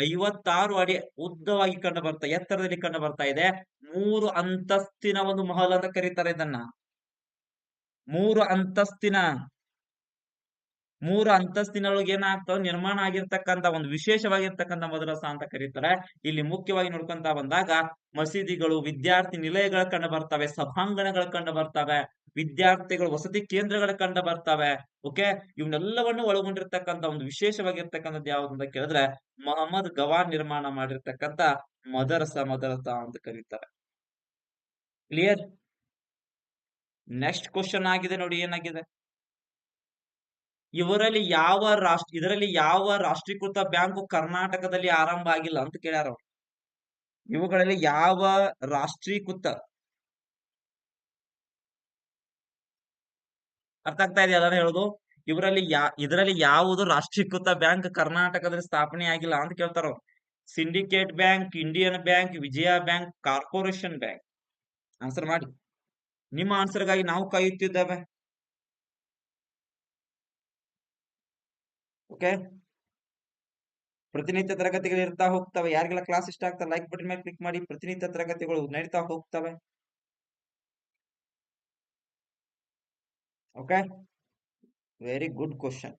ಐವತ್ತಾರು ಅಡಿ ಉದ್ದವಾಗಿ ಕಂಡು ಬರ್ತಾ, ಎತ್ತರದಲ್ಲಿ ಕಂಡು ಬರ್ತಾ ಇದೆ. ಮೂರು ಅಂತಸ್ತಿನ ಒಂದು ಮಹಲ್ ಅಂತ ಕರೀತಾರೆ ಇದನ್ನ. ಮೂರು ಅಂತಸ್ತಿನ ಮೂರು ಅಂತಸ್ತಿನೊಳಗೆ ಏನಾಗ್ತಾವ? ನಿರ್ಮಾಣ ಆಗಿರ್ತಕ್ಕಂತ ಒಂದು ವಿಶೇಷವಾಗಿರ್ತಕ್ಕಂಥ ಮದ್ರಸ ಅಂತ ಕರೀತಾರೆ. ಇಲ್ಲಿ ಮುಖ್ಯವಾಗಿ ನೋಡ್ಕೊಂತ ಬಂದಾಗ ಮಸೀದಿಗಳು, ವಿದ್ಯಾರ್ಥಿ ನಿಲಯಗಳ ಕಂಡು ಬರ್ತವೆ, ಸಭಾಂಗಣಗಳ ಕಂಡು ಬರ್ತವೆ, ವಿದ್ಯಾರ್ಥಿಗಳು ವಸತಿ ಕೇಂದ್ರಗಳ ಕಂಡು ಬರ್ತವೆ ಓಕೆ ಇವನ್ನೆಲ್ಲವನ್ನು ಒಳಗೊಂಡಿರ್ತಕ್ಕಂಥ ಒಂದು ವಿಶೇಷವಾಗಿರ್ತಕ್ಕಂಥದ್ದು ಯಾವ್ದು ಅಂತ ಕೇಳಿದ್ರೆ ಮೊಹಮ್ಮದ್ ಗವಾನ್ ನಿರ್ಮಾಣ ಮಾಡಿರ್ತಕ್ಕಂಥ ಮದರಸ ಮದರಸ ಅಂತ ಕರೀತಾರೆ. ಕ್ಲಿಯರ್ ನೆಕ್ಸ್ಟ್ ಕ್ವಶನ್ ಆಗಿದೆ ನೋಡಿ ಏನಾಗಿದೆ? ಇವರಲ್ಲಿ ಯಾವ ರಾಷ್ಟ್ರ, ಇದರಲ್ಲಿ ಯಾವ ರಾಷ್ಟ್ರೀಕೃತ ಬ್ಯಾಂಕ್ ಕರ್ನಾಟಕದಲ್ಲಿ ಆರಂಭ ಆಗಿಲ್ಲ ಅಂತ ಕೇಳ್ಯಾರ. ಇವುಗಳಲ್ಲಿ ಯಾವ ರಾಷ್ಟ್ರೀಕೃತ ಅರ್ಥ ಆಗ್ತಾ ಇದೆಯಾ ಅದನ್ನ ಹೇಳುದು? ಇವರಲ್ಲಿ ಯಾ, ಇದರಲ್ಲಿ ಯಾವುದು ರಾಷ್ಟ್ರೀಕೃತ ಬ್ಯಾಂಕ್ ಕರ್ನಾಟಕದಲ್ಲಿ ಸ್ಥಾಪನೆ ಆಗಿಲ್ಲ ಅಂತ ಕೇಳ್ತಾರ syndicate bank, Indian bank, Vijaya bank, corporation bank. Answer ಮಾಡಿ. ನಿಮ್ಮ ಆನ್ಸರ್ಗಾಗಿ ನಾವು ಕಾಯುತ್ತಿದ್ದೇವೆ. ಓಕೆ? ಪ್ರತಿನಿತ್ಯ ತರಗತಿಗಳು ಇರ್ತಾ ಹೋಗ್ತವೆ. ಯಾರಿಗೆಲ್ಲ ಕ್ಲಾಸ್ ಇಷ್ಟ ಆಗ್ತದೆ ಲೈಕ್ ಬಟನ್ ಮೇಲೆ ಕ್ಲಿಕ್ ಮಾಡಿ ಪ್ರತಿನಿತ್ಯ ತರಗತಿಗಳು ನಡೀತಾ ಹೋಗ್ತವೆ. ಓಕೆ? ವೆರಿ ಗುಡ್ ಕ್ವಶನ್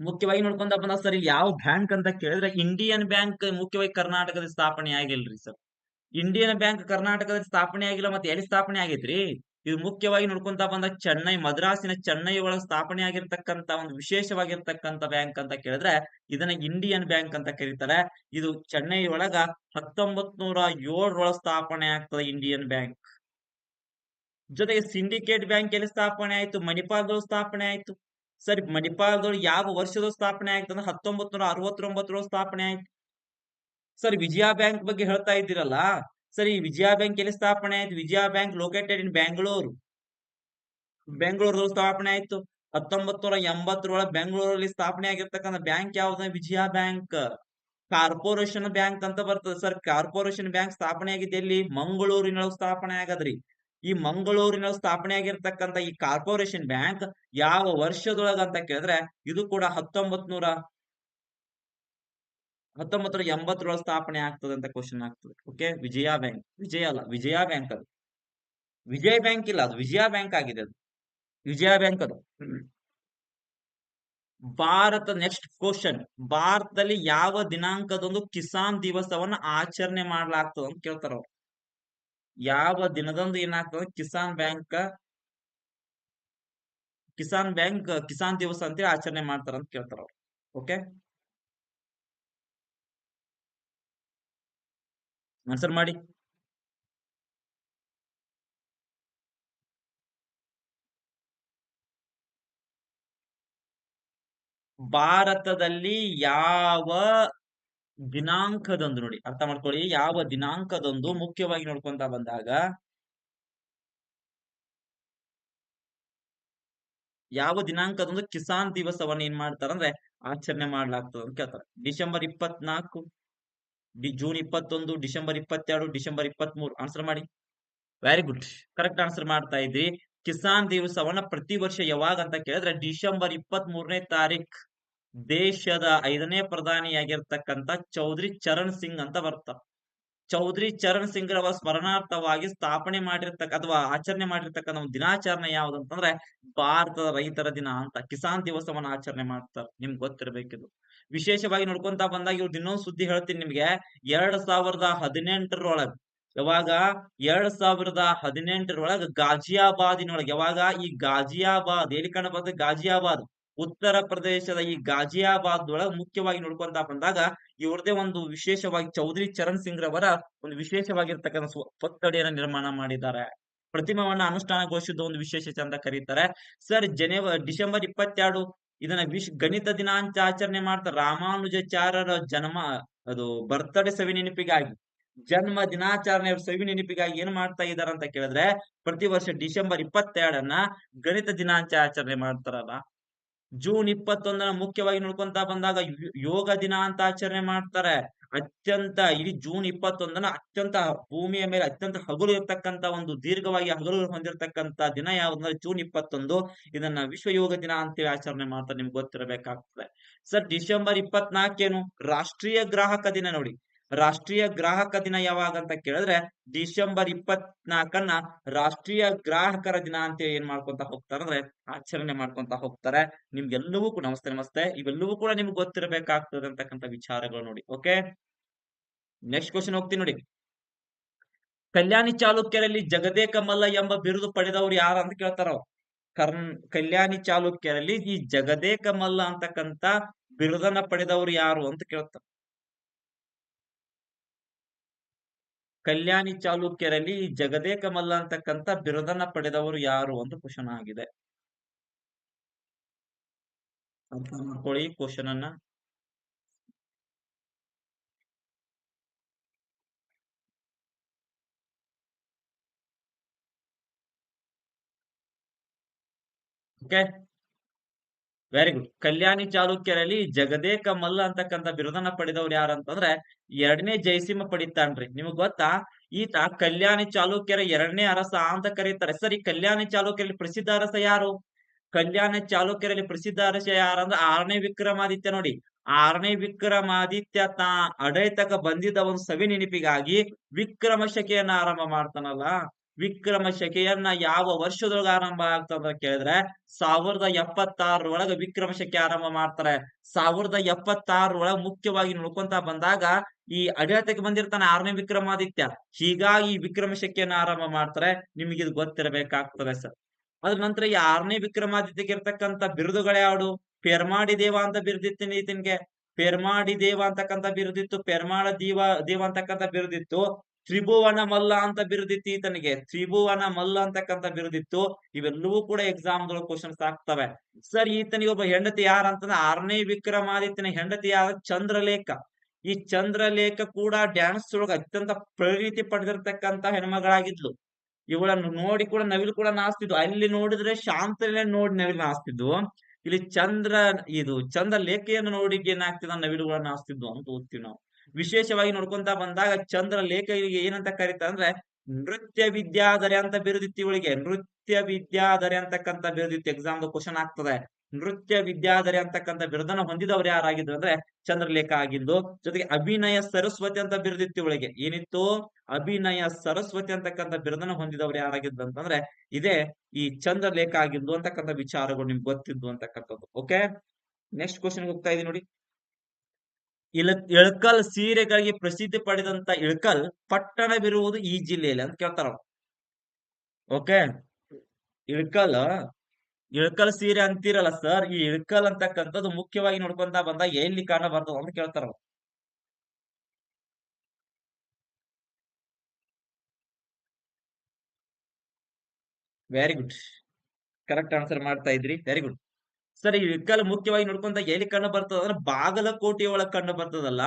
ಮುಖ್ಯವಾಗಿ ನೋಡ್ಕೊಂಡ ಬಂದ ಸರ್ ಯಾವ ಬ್ಯಾಂಕ್ ಅಂತ ಕೇಳಿದ್ರೆ ಇಂಡಿಯನ್ ಬ್ಯಾಂಕ್ ಮುಖ್ಯವಾಗಿ ಕರ್ನಾಟಕದ ಸ್ಥಾಪನೆ ಆಗಿಲ್ರಿ ಸರ್ ಇಂಡಿಯನ್ ಬ್ಯಾಂಕ್ ಕರ್ನಾಟಕದಲ್ಲಿ ಸ್ಥಾಪನೆ ಆಗಿಲ್ಲ ಮತ್ತೆ ಎಲ್ಲಿ ಸ್ಥಾಪನೆ ಆಗೈತ್ರಿ? ಇದು ಮುಖ್ಯವಾಗಿ ನೋಡ್ಕೊಂತ ಬಂದ ಚೆನ್ನೈ, ಮದ್ರಾಸಿನ ಚೆನ್ನೈ ಒಳಗೆ ಸ್ಥಾಪನೆ ಆಗಿರ್ತಕ್ಕಂತ ಒಂದು ವಿಶೇಷವಾಗಿರ್ತಕ್ಕಂತ ಬ್ಯಾಂಕ್ ಅಂತ ಕೇಳಿದ್ರೆ ಇದನ್ನ ಇಂಡಿಯನ್ ಬ್ಯಾಂಕ್ ಅಂತ ಕರೀತಾರೆ. ಇದು ಚೆನ್ನೈ ಒಳಗ ಹತ್ತೊಂಬತ್ ನೂರ ಏಳರೊಳಗ ಸ್ಥಾಪನೆ ಆಗ್ತದೆ ಇಂಡಿಯನ್ ಬ್ಯಾಂಕ್. ಜೊತೆಗೆ ಸಿಂಡಿಕೇಟ್ ಬ್ಯಾಂಕ್ ಎಲ್ಲಿ ಸ್ಥಾಪನೆ ಆಯ್ತು? ಮಣಿಪಾಲದೊಳಗೆ ಸ್ಥಾಪನೆ ಆಯ್ತು. ಸರಿ, ಮಣಿಪಾಲದೊಳಗೆ ಯಾವ ವರ್ಷದ ಸ್ಥಾಪನೆ ಆಯ್ತು ಅಂದ್ರೆ ಹತ್ತೊಂಬತ್ ನೂರ ಸ್ಥಾಪನೆ ಆಯ್ತು. ಸರ್, ವಿಜಯ ಬ್ಯಾಂಕ್ ಬಗ್ಗೆ ಹೇಳ್ತಾ ಇದ್ದೀರಲ್ಲ? ಈ ವಿಜಯ ಬ್ಯಾಂಕ್ ಎಲ್ಲಿ ಸ್ಥಾಪನೆ ಆಯ್ತು? Vijaya bank located in Bangalore ಬೆಂಗಳೂರಲ್ಲಿ ಸ್ಥಾಪನೆ ಆಯ್ತು. ಹತ್ತೊಂಬತ್ ನೂರ ಬೆಂಗಳೂರಲ್ಲಿ ಸ್ಥಾಪನೆ ಆಗಿರ್ತಕ್ಕಂಥ ಬ್ಯಾಂಕ್ ಯಾವ್ದು? ವಿಜಯ ಬ್ಯಾಂಕ್. ಕಾರ್ಪೊರೇಷನ್ ಬ್ಯಾಂಕ್ ಅಂತ ಬರ್ತದೆ. ಸರ್, ಕಾರ್ಪೊರೇಷನ್ ಬ್ಯಾಂಕ್ ಸ್ಥಾಪನೆ ಆಗಿದೆ ಎಲ್ಲಿ? ಮಂಗಳೂರಿನೊಳಗೆ ಸ್ಥಾಪನೆ ಆಗದ್ರಿ. ಈ ಮಂಗಳೂರಿನ ಸ್ಥಾಪನೆ ಆಗಿರ್ತಕ್ಕಂಥ ಈ ಕಾರ್ಪೊರೇಷನ್ ಬ್ಯಾಂಕ್ ಯಾವ ವರ್ಷದೊಳಗ ಅಂತ ಕೇಳಿದ್ರೆ ಇದು ಕೂಡ ಹತ್ತೊಂಬತ್ ನೂರ ಹತ್ತೊಂಬತ್ ನೂರ ಎಂಬತ್ತರೊಳಗೆ ಸ್ಥಾಪನೆ ಆಗ್ತದೆ ಅಂತ ಕ್ವಶನ್ ಆಗ್ತದೆ. ಓಕೆ ವಿಜಯ ಬ್ಯಾಂಕ್. ವಿಜಯ ಅಲ್ಲ, ವಿಜಯ ಬ್ಯಾಂಕ್ ಅದು. ವಿಜಯ ಬ್ಯಾಂಕ್ ಇಲ್ಲ, ಅದು ವಿಜಯ ಬ್ಯಾಂಕ್ ಆಗಿದೆ ಅದು. ವಿಜಯ ಬ್ಯಾಂಕ್ ಅದು. ಭಾರತ ನೆಕ್ಸ್ಟ್ ಕ್ವಶನ್ ಭಾರತದಲ್ಲಿ ಯಾವ ದಿನಾಂಕದಂದು ಕಿಸಾನ್ ದಿವಸವನ್ನ ಆಚರಣೆ ಮಾಡ್ಲಾಗ್ತದ ಅಂತ ಕೇಳ್ತಾರ ಅವ್ರು. ಯಾವ ದಿನದಂದು ಏನಾಗ್ತದ? ಕಿಸಾನ್ ಬ್ಯಾಂಕ್ ಕಿಸಾನ್ ಬ್ಯಾಂಕ್, ಕಿಸಾನ್ ದಿವಸ ಅಂತೇಳಿ ಆಚರಣೆ ಮಾಡ್ತಾರ ಅಂತ ಕೇಳ್ತಾರ ಅವ್ರು. ಓಕೆ ಆನ್ಸರ್ ಮಾಡಿ. ಭಾರತದಲ್ಲಿ ಯಾವ ದಿನಾಂಕದಂದು ನೋಡಿ, ಅರ್ಥ ಮಾಡ್ಕೊಳ್ಳಿ. ಯಾವ ದಿನಾಂಕದಂದು ಮುಖ್ಯವಾಗಿ ನೋಡ್ಕೊಂತ ಬಂದಾಗ ಯಾವ ದಿನಾಂಕದಂದು ಕಿಸಾನ್ ದಿವಸವನ್ನ ಏನ್ ಮಾಡ್ತಾರಂದ್ರೆ ಆಚರಣೆ ಮಾಡ್ಲಾಗ್ತದ ಅಂತ ಕೇಳ್ತಾರೆ. ಡಿಸೆಂಬರ್ ಇಪ್ಪತ್ನಾಲ್ಕು ಜೂನ್ ಇಪ್ಪತ್ತೊಂದು, ಡಿಸೆಂಬರ್ ಇಪ್ಪತ್ತೆರಡು, ಡಿಸೆಂಬರ್ ಇಪ್ಪತ್ಮೂರು. ಆನ್ಸರ್ ಮಾಡಿ. ವೆರಿ ಗುಡ್ ಕರೆಕ್ಟ್ ಆನ್ಸರ್ ಮಾಡ್ತಾ ಇದ್ರಿ. ಕಿಸಾನ್ ದಿವಸವನ್ನ ಪ್ರತಿ ವರ್ಷ ಯಾವಾಗ ಅಂತ ಕೇಳಿದ್ರೆ ಡಿಸೆಂಬರ್ ಇಪ್ಪತ್ತ್ ಮೂರನೇ ತಾರೀಕ್ ದೇಶದ ಐದನೇ ಪ್ರಧಾನಿಯಾಗಿರ್ತಕ್ಕಂತ ಚೌಧರಿ ಚರಣ್ ಸಿಂಗ್ ಅಂತ ಬರ್ತಾರ ಚೌಧರಿ ಚರಣ್ ಸಿಂಗ್ ರವರ ಸ್ಮರಣಾರ್ಥವಾಗಿ ಸ್ಥಾಪನೆ ಮಾಡಿರ್ತಕ್ಕ, ಅಥವಾ ಆಚರಣೆ ಮಾಡಿರ್ತಕ್ಕಂಥ ಒಂದು ದಿನಾಚರಣೆ ಯಾವ್ದು ಅಂತಂದ್ರೆ ಭಾರತದ ರೈತರ ದಿನ ಅಂತ ಕಿಸಾನ್ ದಿವಸವನ್ನ ಆಚರಣೆ ಮಾಡ್ತಾರೆ. ನಿಮ್ಗೆ ಗೊತ್ತಿರಬೇಕಿದು. ವಿಶೇಷವಾಗಿ ನೋಡ್ಕೊಂತ ಬಂದಾಗ ಇವ್ರದ್ದು ಇನ್ನೊಂದು ಸುದ್ದಿ ಹೇಳ್ತೀನಿ ನಿಮ್ಗೆ. ಎರಡ್ ಸಾವಿರದ ಹದಿನೆಂಟರೊಳಗ, ಯಾವಾಗ ಎರಡ್ ಸಾವಿರದ ಹದಿನೆಂಟರೊಳಗ ಗಾಜಿಯಾಬಾದಿನೊಳಗೆ ಯಾವಾಗ ಈ ಗಾಜಿಯಾಬಾದ್ ಎಲ್ಲಿ ಕಂಡು ಗಾಜಿಯಾಬಾದ್ ಉತ್ತರ ಪ್ರದೇಶದ ಈ ಗಾಜಿಯಾಬಾದ್ ಒಳಗ ಮುಖ್ಯವಾಗಿ ನೋಡ್ಕೊಂತ ಬಂದಾಗ ಇವ್ರದೇ ಒಂದು ವಿಶೇಷವಾಗಿ ಚೌಧರಿ ಚರಣ್ ಸಿಂಗ್ ರವರ ಒಂದು ವಿಶೇಷವಾಗಿರ್ತಕ್ಕಂಥ ಕೊತ್ತಡಿಯನ್ನ ನಿರ್ಮಾಣ ಮಾಡಿದ್ದಾರೆ. ಪ್ರತಿಮಾವನ್ನ ಅನುಷ್ಠಾನಗೊಳಿಸಿದ ಒಂದು ವಿಶೇಷ ಚಂದ ಕರೀತಾರೆ. ಸರ್, ಜನೇವ, ಡಿಸೆಂಬರ್ ಇಪ್ಪತ್ತೆರಡು ಇದನ್ನ ವಿಶ್ ಗಣಿತ ದಿನಾಂಚ ಆಚರಣೆ ಮಾಡ್ತಾರೆ. ರಾಮಾನುಜಾಚಾರ್ಯರ ಜನ್ಮ ಅದು ಬರ್ತಡೇ ಸವಿ ನೆನಪಿಗಾಗಿ ಜನ್ಮ ದಿನಾಚರಣೆ ಸವಿ ನೆನಪಿಗಾಗಿ ಏನ್ ಮಾಡ್ತಾ ಇದಾರೆ ಅಂತ ಕೇಳಿದ್ರೆ, ಪ್ರತಿ ವರ್ಷ ಡಿಸೆಂಬರ್ ಇಪ್ಪತ್ತೆರಡನ್ನ ಗಣಿತ ದಿನಾಂಚ ಆಚರಣೆ ಮಾಡ್ತಾರಲ್ಲ. ಜೂನ್ ಇಪ್ಪತ್ತೊಂದನ ಮುಖ್ಯವಾಗಿ ನೋಡ್ಕೊಂತ ಬಂದಾಗ ಯೋಗ ದಿನ ಅಂತ ಆಚರಣೆ ಮಾಡ್ತಾರೆ. ಅತ್ಯಂತ ಇಡೀ ಜೂನ್ ಇಪ್ಪತ್ತೊಂದನ ಅತ್ಯಂತ ಭೂಮಿಯ ಮೇಲೆ ಅತ್ಯಂತ ಹಗಲು ಇರತಕ್ಕಂತ ಒಂದು ದೀರ್ಘವಾಗಿ ಹಗಲು ಹೊಂದಿರತಕ್ಕಂತ ದಿನ ಯಾವ್ದಂದ್ರೆ ಜೂನ್ ಇಪ್ಪತ್ತೊಂದು. ಇದನ್ನ ವಿಶ್ವ ಯೋಗ ದಿನ ಅಂತೇಳಿ ಆಚರಣೆ ಮಾಡ್ತಾರೆ, ನಿಮ್ಗೆ ಗೊತ್ತಿರಬೇಕಾಗ್ತದೆ. ಸರ್, ಡಿಸೆಂಬರ್ ಇಪ್ಪತ್ನಾಲ್ಕೇನು ರಾಷ್ಟ್ರೀಯ ಗ್ರಾಹಕ ದಿನ ನೋಡಿ. ರಾಷ್ಟ್ರೀಯ ಗ್ರಾಹಕ ದಿನ ಯಾವಾಗ ಅಂತ ಕೇಳಿದ್ರೆ ಡಿಸೆಂಬರ್ ಇಪ್ಪತ್ನಾಲ್ಕನ್ನ ರಾಷ್ಟ್ರೀಯ ಗ್ರಾಹಕರ ದಿನ ಅಂತ ಏನ್ ಮಾಡ್ಕೊಂತ ಹೋಗ್ತಾರೆ ಅಂದ್ರೆ ಆಚರಣೆ ಮಾಡ್ಕೊಂತ ಹೋಗ್ತಾರೆ. ನಿಮ್ಗೆಲ್ಲವೂ ಕೂಡ ನಮಸ್ತೆ ನಮಸ್ತೆ. ಇವೆಲ್ಲವೂ ಕೂಡ ನಿಮ್ಗೆ ಗೊತ್ತಿರಬೇಕಾಗ್ತದೆ ಅಂತಕ್ಕಂಥ ವಿಚಾರಗಳು ನೋಡಿ, ಓಕೆ? ನೆಕ್ಸ್ಟ್ ಕ್ವಶನ್ ಹೋಗ್ತೀನಿ ನೋಡಿ. ಕಲ್ಯಾಣಿ ಚಾಲುಕ್ಯರಲ್ಲಿ ಜಗದೇಕ ಮಲ್ಲ ಎಂಬ ಬಿರುದು ಪಡೆದವರು ಯಾರು ಅಂತ ಕೇಳ್ತಾರ. ಕರ್ನ್, ಕಲ್ಯಾಣಿ ಚಾಲುಕ್ಯರಲ್ಲಿ ಈ ಜಗದೇಕ ಮಲ್ಲ ಅಂತಕ್ಕಂತ ಬಿರುದನ್ನ ಪಡೆದವರು ಯಾರು ಅಂತ ಕೇಳ್ತಾರೆ. ಕಲ್ಯಾಣಿ ಚಾಲುಕ್ಯರಲ್ಲಿ ಜಗದೇ ಮಲ್ಲ ಅಂತಕ್ಕಂತ ಬಿರುದನ್ನ ಪಡೆದವರು ಯಾರು ಅಂತ ಕ್ವಶನ್ ಆಗಿದೆ. ಅರ್ಥ ಮಾಡ್ಕೊಳ್ಳಿ ಕ್ವಶನ್ ಅನ್ನ ಓಕೆ ವೆರಿ ಗುಡ್ ಕಲ್ಯಾಣಿ ಚಾಲುಕ್ಯರಲ್ಲಿ ಜಗದೇಕ ಮಲ್ಲ ಅಂತಕ್ಕಂತ ಬಿರುದನ್ನ ಪಡೆದವ್ರು ಯಾರಂತಂದ್ರೆ ಎರಡನೇ ಜಯಸಿಂಹ ಪಡಿತಾನ್ರಿ. ನಿಮಗ್ ಗೊತ್ತಾ? ಈತ ಕಲ್ಯಾಣಿ ಚಾಲುಕ್ಯರ ಎರಡನೇ ಅರಸ ಅಂತ ಕರೀತಾರೆ. ಸರಿ ಕಲ್ಯಾಣಿ ಚಾಲುಕ್ಯರಲ್ಲಿ ಪ್ರಸಿದ್ಧ ಅರಸ ಯಾರು? ಕಲ್ಯಾಣ ಚಾಲುಕ್ಯರಲ್ಲಿ ಪ್ರಸಿದ್ಧ ಅರಸ ಯಾರಂದ್ರೆ ಆರನೇ ವಿಕ್ರಮಾದಿತ್ಯ ನೋಡಿ. ಆರನೇ ವಿಕ್ರಮಾದಿತ್ಯ ತಾ ಅಡೈತಕ ಬಂದಿದ್ದ ಒಂದು ಸವಿ ನೆನಪಿಗಾಗಿ ವಿಕ್ರಮ ಶಕೆಯನ್ನ ಆರಂಭ ಮಾಡ್ತಾನಲ್ಲ. ವಿಕ್ರಮ ಶಕೆಯನ್ನ ಯಾವ ವರ್ಷದೊಳಗ ಆರಂಭ ಆಗ್ತದ ಕೇಳಿದ್ರೆ, ಸಾವಿರದ ಎಪ್ಪತ್ತಾರರೊಳಗ ವಿಕ್ರಮ ಶಕೆ ಆರಂಭ ಮಾಡ್ತಾರೆ. ಸಾವಿರದ ಎಪ್ಪತ್ತಾರರೊಳಗ ಮುಖ್ಯವಾಗಿ ನೋಡ್ಕೊಂತ ಬಂದಾಗ, ಈ ಆಡಳಿತಕ್ಕೆ ಬಂದಿರ್ತಾನೆ ಆರನೇ ವಿಕ್ರಮಾದಿತ್ಯ. ಹೀಗಾಗಿ ವಿಕ್ರಮ ಶಕೆಯನ್ನ ಆರಂಭ ಮಾಡ್ತಾರೆ. ನಿಮಗೆ ಇದು ಗೊತ್ತಿರಬೇಕಾಗ್ತದೆ ಸರ್. ಅದ್ರ ನಂತರ ಈ ಆರನೇ ವಿಕ್ರಮಾದಿತ್ಯಕ್ಕೆ ಇರ್ತಕ್ಕಂಥ ಬಿರುದುಗಳು ಯಾವುದು? ಪೆರ್ಮಾಡಿ ದೇವ ಅಂತ ಬಿರುದಿತ್ತು ನೀತಿನ್ಗೆ. ಪೆರ್ಮಾಡಿ ದೇವ ಅಂತಕ್ಕಂಥ ಬಿರುದಿತ್ತು. ಪೆರ್ಮಾಳ ದೇವ ದೇವ ಅಂತಕ್ಕಂಥ ಬಿರುದಿತ್ತು. ತ್ರಿಭುವನ ಮಲ್ಲ ಅಂತ ಬಿರುದಿತ್ತು ಈತನಿಗೆ. ತ್ರಿಭುವನ ಮಲ್ಲ ಅಂತಕ್ಕಂಥ ಬಿರುದಿತ್ತು. ಇವೆಲ್ಲವೂ ಕೂಡ ಎಕ್ಸಾಮ್ ಕ್ವಶನ್ಸ್ ಆಗ್ತವೆ. ಸರ್, ಈತನಿಗೆ ಒಬ್ಬ ಹೆಂಡತಿ ಯಾರಂತಂದ್ರೆ ಆರನೇ ವಿಕ್ರಮಾದಿತ್ಯನ ಹೆಂಡತಿ ಯಾರ? ಚಂದ್ರಲೇಖ. ಈ ಚಂದ್ರಲೇಖ ಕೂಡ ಡ್ಯಾನ್ಸ್ ಒಳಗ ಅತ್ಯಂತ ಪ್ರೀತಿ ಪಡೆದಿರ್ತಕ್ಕಂತ ಹೆಣ್ಮಗಳಾಗಿದ್ಲು. ಇವಳನ್ನು ನೋಡಿ ಕೂಡ ನವಿಲು ಕೂಡ ನಾಸ್ತಿದ್ವು ಅಲ್ಲಿ ನೋಡಿದ್ರೆ ಶಾಂತಲೇ ನೋಡಿ ನವಿಲು ನಾಸ್ತಿದ್ವು ಇಲ್ಲಿ ಚಂದ್ರ ಇದು ಚಂದ್ರ ಲೇಖೆಯನ್ನು ನೋಡಿ ಏನಾಗ್ತಿದ ನವಿಲುಗಳನ್ನ ನಾಸ್ತಿದ್ವು ಅಂತ ಓದ್ತೀವಿ ನಾವು. ವಿಶೇಷವಾಗಿ ನೋಡ್ಕೊಂತ ಬಂದಾಗ ಚಂದ್ರ ಲೇಖೆಗೆ ಏನಂತ ಕರೀತಾರೆ ಅಂದ್ರೆ ನೃತ್ಯ ವಿದ್ಯಾಧರೆ ಅಂತ ಬಿರುದಿತ್ತು ಇವಳಿಗೆ. ನೃತ್ಯ ವಿದ್ಯಾಧರೆ ಅಂತಕ್ಕಂತ ಬಿರುದಿತ್ತು. ಎಕ್ಸಾಮ್ ಕ್ವಶನ್ ಆಗ್ತದೆ. ನೃತ್ಯ ವಿದ್ಯಾಧರೆ ಅಂತಕ್ಕಂಥ ಬಿರುದನ್ನ ಹೊಂದಿದವರು ಯಾರಾಗಿದ್ರು ಅಂದ್ರೆ ಚಂದ್ರಲೇಖ ಆಗಿದ್ದು, ಜೊತೆಗೆ ಅಭಿನಯ ಸರಸ್ವತಿ ಅಂತ ಬಿರುದಿತ್ತು ಇವಳಿಗೆ. ಏನಿತ್ತು? ಅಭಿನಯ ಸರಸ್ವತಿ ಅಂತಕ್ಕಂಥ ಬಿರುದನ್ನ ಹೊಂದಿದವರು ಯಾರಾಗಿದ್ರು ಅಂತಂದ್ರೆ ಇದೇ ಈ ಚಂದ್ರಲೇಖ ಆಗಿದ್ದು ಅಂತಕ್ಕಂಥ ವಿಚಾರಗಳು ನಿಮ್ಗೆ ಗೊತ್ತಿದ್ದು ಅಂತಕ್ಕಂಥದ್ದು. ಓಕೆ ನೆಕ್ಸ್ಟ್ ಕ್ವಶನ್ ಹೋಗ್ತಾ ಇದೀನಿ ನೋಡಿ. ಇಳ, ಇಳಕಲ್ ಸೀರೆಗಳಿಗೆ ಪ್ರಸಿದ್ಧಿ ಪಡೆದಂತ ಇಳಕಲ್ ಪಟ್ಟಣವಿರುವುದು ಈ ಜಿಲ್ಲೆಯಲ್ಲಿ ಅಂತ ಕೇಳ್ತಾರ ಓಕೆ ಇಳಕಲ್ ಇಳಕಲ್ ಸೀರೆ ಅಂತೀರಲ್ಲ ಸರ್ ಈ ಇಳಕಲ್ ಅಂತಕ್ಕಂಥದ್ದು ಮುಖ್ಯವಾಗಿ ನೋಡ್ಕೊಂತ ಬಂದಾಗ ಎಲ್ಲಿ ಕಾಣಬಾರ್ದು ಅಂತ ಕೇಳ್ತಾರ. ವೆರಿ ಗುಡ್ ಕರೆಕ್ಟ್ ಆನ್ಸರ್ ಮಾಡ್ತಾ ಇದ್ರಿ. ವೆರಿ ಗುಡ್ ಸರ್ ಈ ಇಳಕಲ್ ಮುಖ್ಯವಾಗಿ ನೋಡ್ಕೊಂತ ಎಲ್ಲಿ ಕಂಡು ಬರ್ತದ? ಅಂದ್ರೆ ಬಾಗಲಕೋಟೆ ಒಳಗ್ ಕಂಡು ಬರ್ತದಲ್ಲ?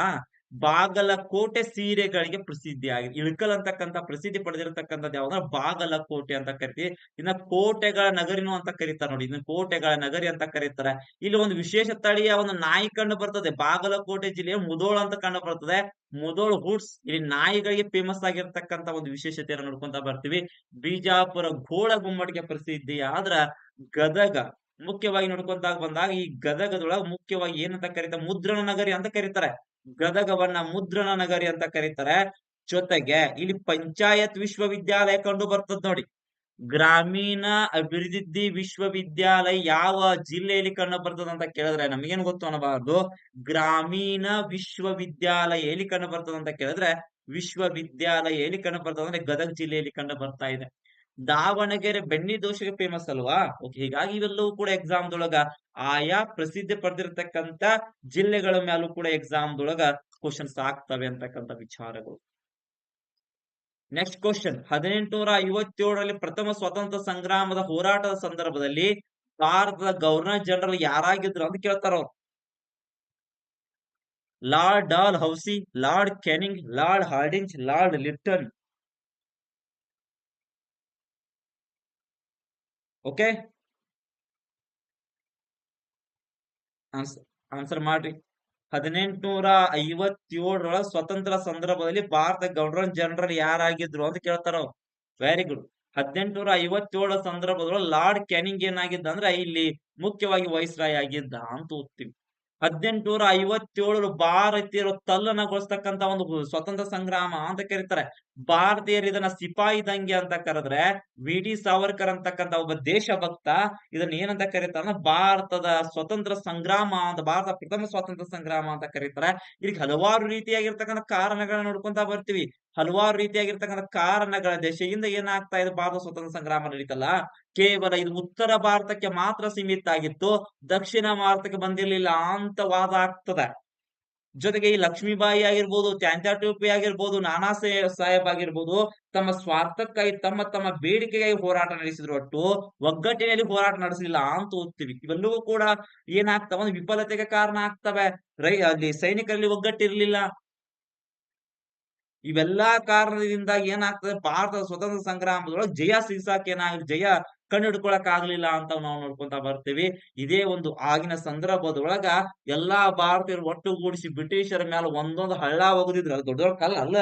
ಬಾಗಲಕೋಟೆ ಸೀರೆಗಳಿಗೆ ಪ್ರಸಿದ್ಧಿ ಆಗಿದೆ ಇಳಕಲ್ ಅಂತಕ್ಕಂಥ ಪ್ರಸಿದ್ಧಿ ಪಡೆದಿರತಕ್ಕಂಥದ್ದು ಯಾವ್ದಂದ್ರೆ ಬಾಗಲಕೋಟೆ ಅಂತ ಕರಿತೀವಿ. ಇನ್ನ ಕೋಟೆಗಳ ನಗರಿನೂ ಅಂತ ಕರೀತಾರೆ ನೋಡಿ ಇದನ್ನ ಕೋಟೆಗಳ ನಗರಿ ಅಂತ ಕರೀತಾರೆ. ಇಲ್ಲಿ ಒಂದು ವಿಶೇಷ ತಳಿಯ ಒಂದು ನಾಯಿ ಕಂಡು ಬರ್ತದೆ. ಬಾಗಲಕೋಟೆ ಜಿಲ್ಲೆಯ ಮುದೋಳ ಅಂತ ಕಂಡು ಬರ್ತದೆ. ಮುದೋಳ್ ಹುಡ್ಸ್, ಇಲ್ಲಿ ನಾಯಿಗಳಿಗೆ ಫೇಮಸ್ ಆಗಿರ್ತಕ್ಕಂತ ಒಂದು ವಿಶೇಷತೆಯನ್ನು ನೋಡ್ಕೊಂತ ಬರ್ತೀವಿ. ಬಿಜಾಪುರ ಘೋಳ ಗುಮ್ಮಟಿಗೆ ಪ್ರಸಿದ್ಧಿ ಆದ್ರ ಗದಗ, ಮುಖ್ಯವಾಗಿ ನೋಡ್ಕೊಂತ ಬಂದಾಗ ಈ ಗದಗದೊಳಗ ಮುಖ್ಯವಾಗಿ ಏನಂತ ಕರೀತಾರೆ, ಮುದ್ರಣ ನಗರಿ ಅಂತ ಕರೀತಾರೆ. ಗದಗವನ್ನ ಮುದ್ರಣ ನಗರಿ ಅಂತ ಕರೀತಾರೆ. ಜೊತೆಗೆ ಇಲ್ಲಿ ಪಂಚಾಯತ್ ವಿಶ್ವವಿದ್ಯಾಲಯ ಕಂಡು ಬರ್ತದ ನೋಡಿ. ಗ್ರಾಮೀಣ ಅಭಿವೃದ್ಧಿ ವಿಶ್ವವಿದ್ಯಾಲಯ ಯಾವ ಜಿಲ್ಲೆಯಲ್ಲಿ ಕಂಡು ಬರ್ತದ ಅಂತ ಕೇಳಿದ್ರೆ ನಮಗೇನು ಗೊತ್ತು ಅನ್ನಬಾರದು. ಗ್ರಾಮೀಣ ವಿಶ್ವವಿದ್ಯಾಲಯ ಎಲ್ಲಿ ಕಂಡು ಬರ್ತದ ಅಂತ ಕೇಳಿದ್ರೆ ವಿಶ್ವವಿದ್ಯಾಲಯ ಎಲ್ಲಿ ಕಂಡು ಬರ್ತದ ಅಂದ್ರೆ ಗದಗ ಜಿಲ್ಲೆಯಲ್ಲಿ ಕಂಡು ಬರ್ತಾ ಇದೆ. ದಾವಣಗೆರೆ ಬೆಣ್ಣಿ ದೋಸೆಗೆ ಫೇಮಸ್ ಅಲ್ವಾ? ಓಕೆ ಹೀಗಾಗಿ ಇವೆಲ್ಲವೂ ಕೂಡ ಎಕ್ಸಾಮ್ ದೊಳಗ ಆಯಾ ಪ್ರಸಿದ್ಧಿ ಪಡೆದಿರತಕ್ಕಂತ ಜಿಲ್ಲೆಗಳ ಮೇಲೂ ಕೂಡ ಎಕ್ಸಾಮ್ ದೊಳಗ ಕ್ವಶನ್ಸ್ ಆಗ್ತವೆ ಅಂತಕ್ಕಂಥ ವಿಚಾರಗಳು. ನೆಕ್ಸ್ಟ್ ಕ್ವಶನ್ ಹದಿನೆಂಟುನೂರ ಐವತ್ತೇಳರಲ್ಲಿ ಪ್ರಥಮ ಸ್ವಾತಂತ್ರ್ಯ ಸಂಗ್ರಾಮದ ಹೋರಾಟದ ಸಂದರ್ಭದಲ್ಲಿ ಭಾರತದ ಗವರ್ನರ್ ಜನರಲ್ ಯಾರಾಗಿದ್ರು ಅಂತ ಕೇಳ್ತಾರ ಅವ್ರು. Lord Dalhousie, Lord Canning Lord Hardinge Lord Lytton okay answer ಮಾಡ್ರಿ. ಹದಿನೆಂಟುನೂರ ಐವತ್ತೇಳರ ಸ್ವತಂತ್ರ ಸಂದರ್ಭದಲ್ಲಿ ಭಾರತ ಗವರ್ನರ್ ಜನರಲ್ ಯಾರಾಗಿದ್ರು ಅಂತ ಕೇಳ್ತಾರ ವೆರಿ ಗುಡ್ ಹದಿನೆಂಟುನೂರ ಐವತ್ತೇಳರ ಸಂದರ್ಭದೊಳಗೆ ಲಾರ್ಡ್ ಕ್ಯಾನಿಂಗ್ ಏನಾಗಿದ್ದ ಅಂದ್ರೆ ಇಲ್ಲಿ ಮುಖ್ಯವಾಗಿ ವೈಸ್ರಾಯ್ ಆಗಿದ್ದ ಅಂತ ಓದ್ತೀವಿ. ಹದಿನೆಂಟುನೂರ ಐವತ್ತೇಳು ಭಾರತೀಯರು ತಲ್ಲಣಗೊಳಿಸ್ತಕ್ಕಂತ ಒಂದು ಸ್ವತಂತ್ರ ಸಂಗ್ರಾಮ ಅಂತ ಕರೀತಾರೆ. ಭಾರತೀಯರು ಇದನ್ನ ಸಿಪಾಯಿ ದಂಗೆ ಅಂತ ಕರೆದ್ರೆ ವಿ ಡಿ ಸಾವರ್ಕರ್ ಅಂತಕ್ಕಂತ ಒಬ್ಬ ದೇಶಭಕ್ತ ಇದನ್ನ ಏನಂತ ಕರೀತಾರೆ ಭಾರತದ ಸ್ವತಂತ್ರ ಸಂಗ್ರಾಮ ಅಂತ ಭಾರತ ಪ್ರಥಮ ಸ್ವಾತಂತ್ರ್ಯ ಸಂಗ್ರಾಮ ಅಂತ ಕರೀತಾರೆ. ಇದಕ್ಕೆ ಹಲವಾರು ರೀತಿಯಾಗಿರ್ತಕ್ಕಂಥ ಕಾರಣಗಳನ್ನ ನೋಡ್ಕೊಂತ ಬರ್ತೀವಿ. ಹಲವಾರು ರೀತಿಯಾಗಿರ್ತಕ್ಕಂಥ ಕಾರಣಗಳ ದೆಸೆಯಿಂದ ಏನಾಗ್ತಾ ಇದೆ? ಭಾರತ ಸ್ವತಂತ್ರ ಸಂಗ್ರಾಮ ನಡೀತಲ್ಲ. ಕೇವಲ ಇದು ಉತ್ತರ ಭಾರತಕ್ಕೆ ಮಾತ್ರ ಸೀಮಿತ ಆಗಿತ್ತು ದಕ್ಷಿಣ ಭಾರತಕ್ಕೆ ಬಂದಿರಲಿಲ್ಲ ಅಂತ ವಾದ ಆಗ್ತದೆ. ಜೊತೆಗೆ ಈ ಲಕ್ಷ್ಮೀಬಾಯಿ ಆಗಿರ್ಬೋದು ತ್ಯಾಂತ್ಯಾ ಟೋಪಿ ಆಗಿರ್ಬೋದು, ನಾನಾ ಸಾಹೇಬ್ ಆಗಿರ್ಬೋದು, ತಮ್ಮ ಸ್ವಾರ್ಥಕ್ಕಾಗಿ, ತಮ್ಮ ತಮ್ಮ ಬೇಡಿಕೆಗಾಗಿ ಹೋರಾಟ ನಡೆಸಿದ್ರು ಒಟ್ಟು ಒಗ್ಗಟ್ಟಿನಲ್ಲಿ ಹೋರಾಟ ನಡೆಸಲಿಲ್ಲ ಅಂತ ಓದ್ತೀವಿ. ಇವೆಲ್ಲವೂ ಕೂಡ ಏನಾಗ್ತವೆ? ಒಂದು ವಿಫಲತೆಗೆ ಕಾರಣ ಆಗ್ತವೆ. ರೈ, ಅಲ್ಲಿ ಸೈನಿಕರಲ್ಲಿ ಒಗ್ಗಟ್ಟಿರ್ಲಿಲ್ಲ. ಇವೆಲ್ಲಾ ಕಾರಣದಿಂದ ಏನಾಗ್ತದೆ? ಭಾರತದ ಸ್ವತಂತ್ರ ಸಂಗ್ರಾಮದೊಳಗೆ ಜಯ ಸಿಗ್ಸಾಕ್ ಏನಾಗ ಜಯ ಕಂಡು ಹಿಡ್ಕೊಳಕ್ ಆಗ್ಲಿಲ್ಲ ಅಂತ ನಾವು ನೋಡ್ಕೊಂತ ಬರ್ತೀವಿ. ಇದೇ ಒಂದು ಆಗಿನ ಸಂದರ್ಭದೊಳಗ ಎಲ್ಲಾ ಭಾರತೀಯರು ಒಟ್ಟುಗೂಡಿಸಿ ಬ್ರಿಟಿಷರ ಮೇಲೆ ಒಂದೊಂದು ಹಳ್ಳ ಒಗದಿದ್ರು. ದೊಡ್ಡ ದೊಡ್ಡ ಕಲ್ಲ ಅಲ್ಲ.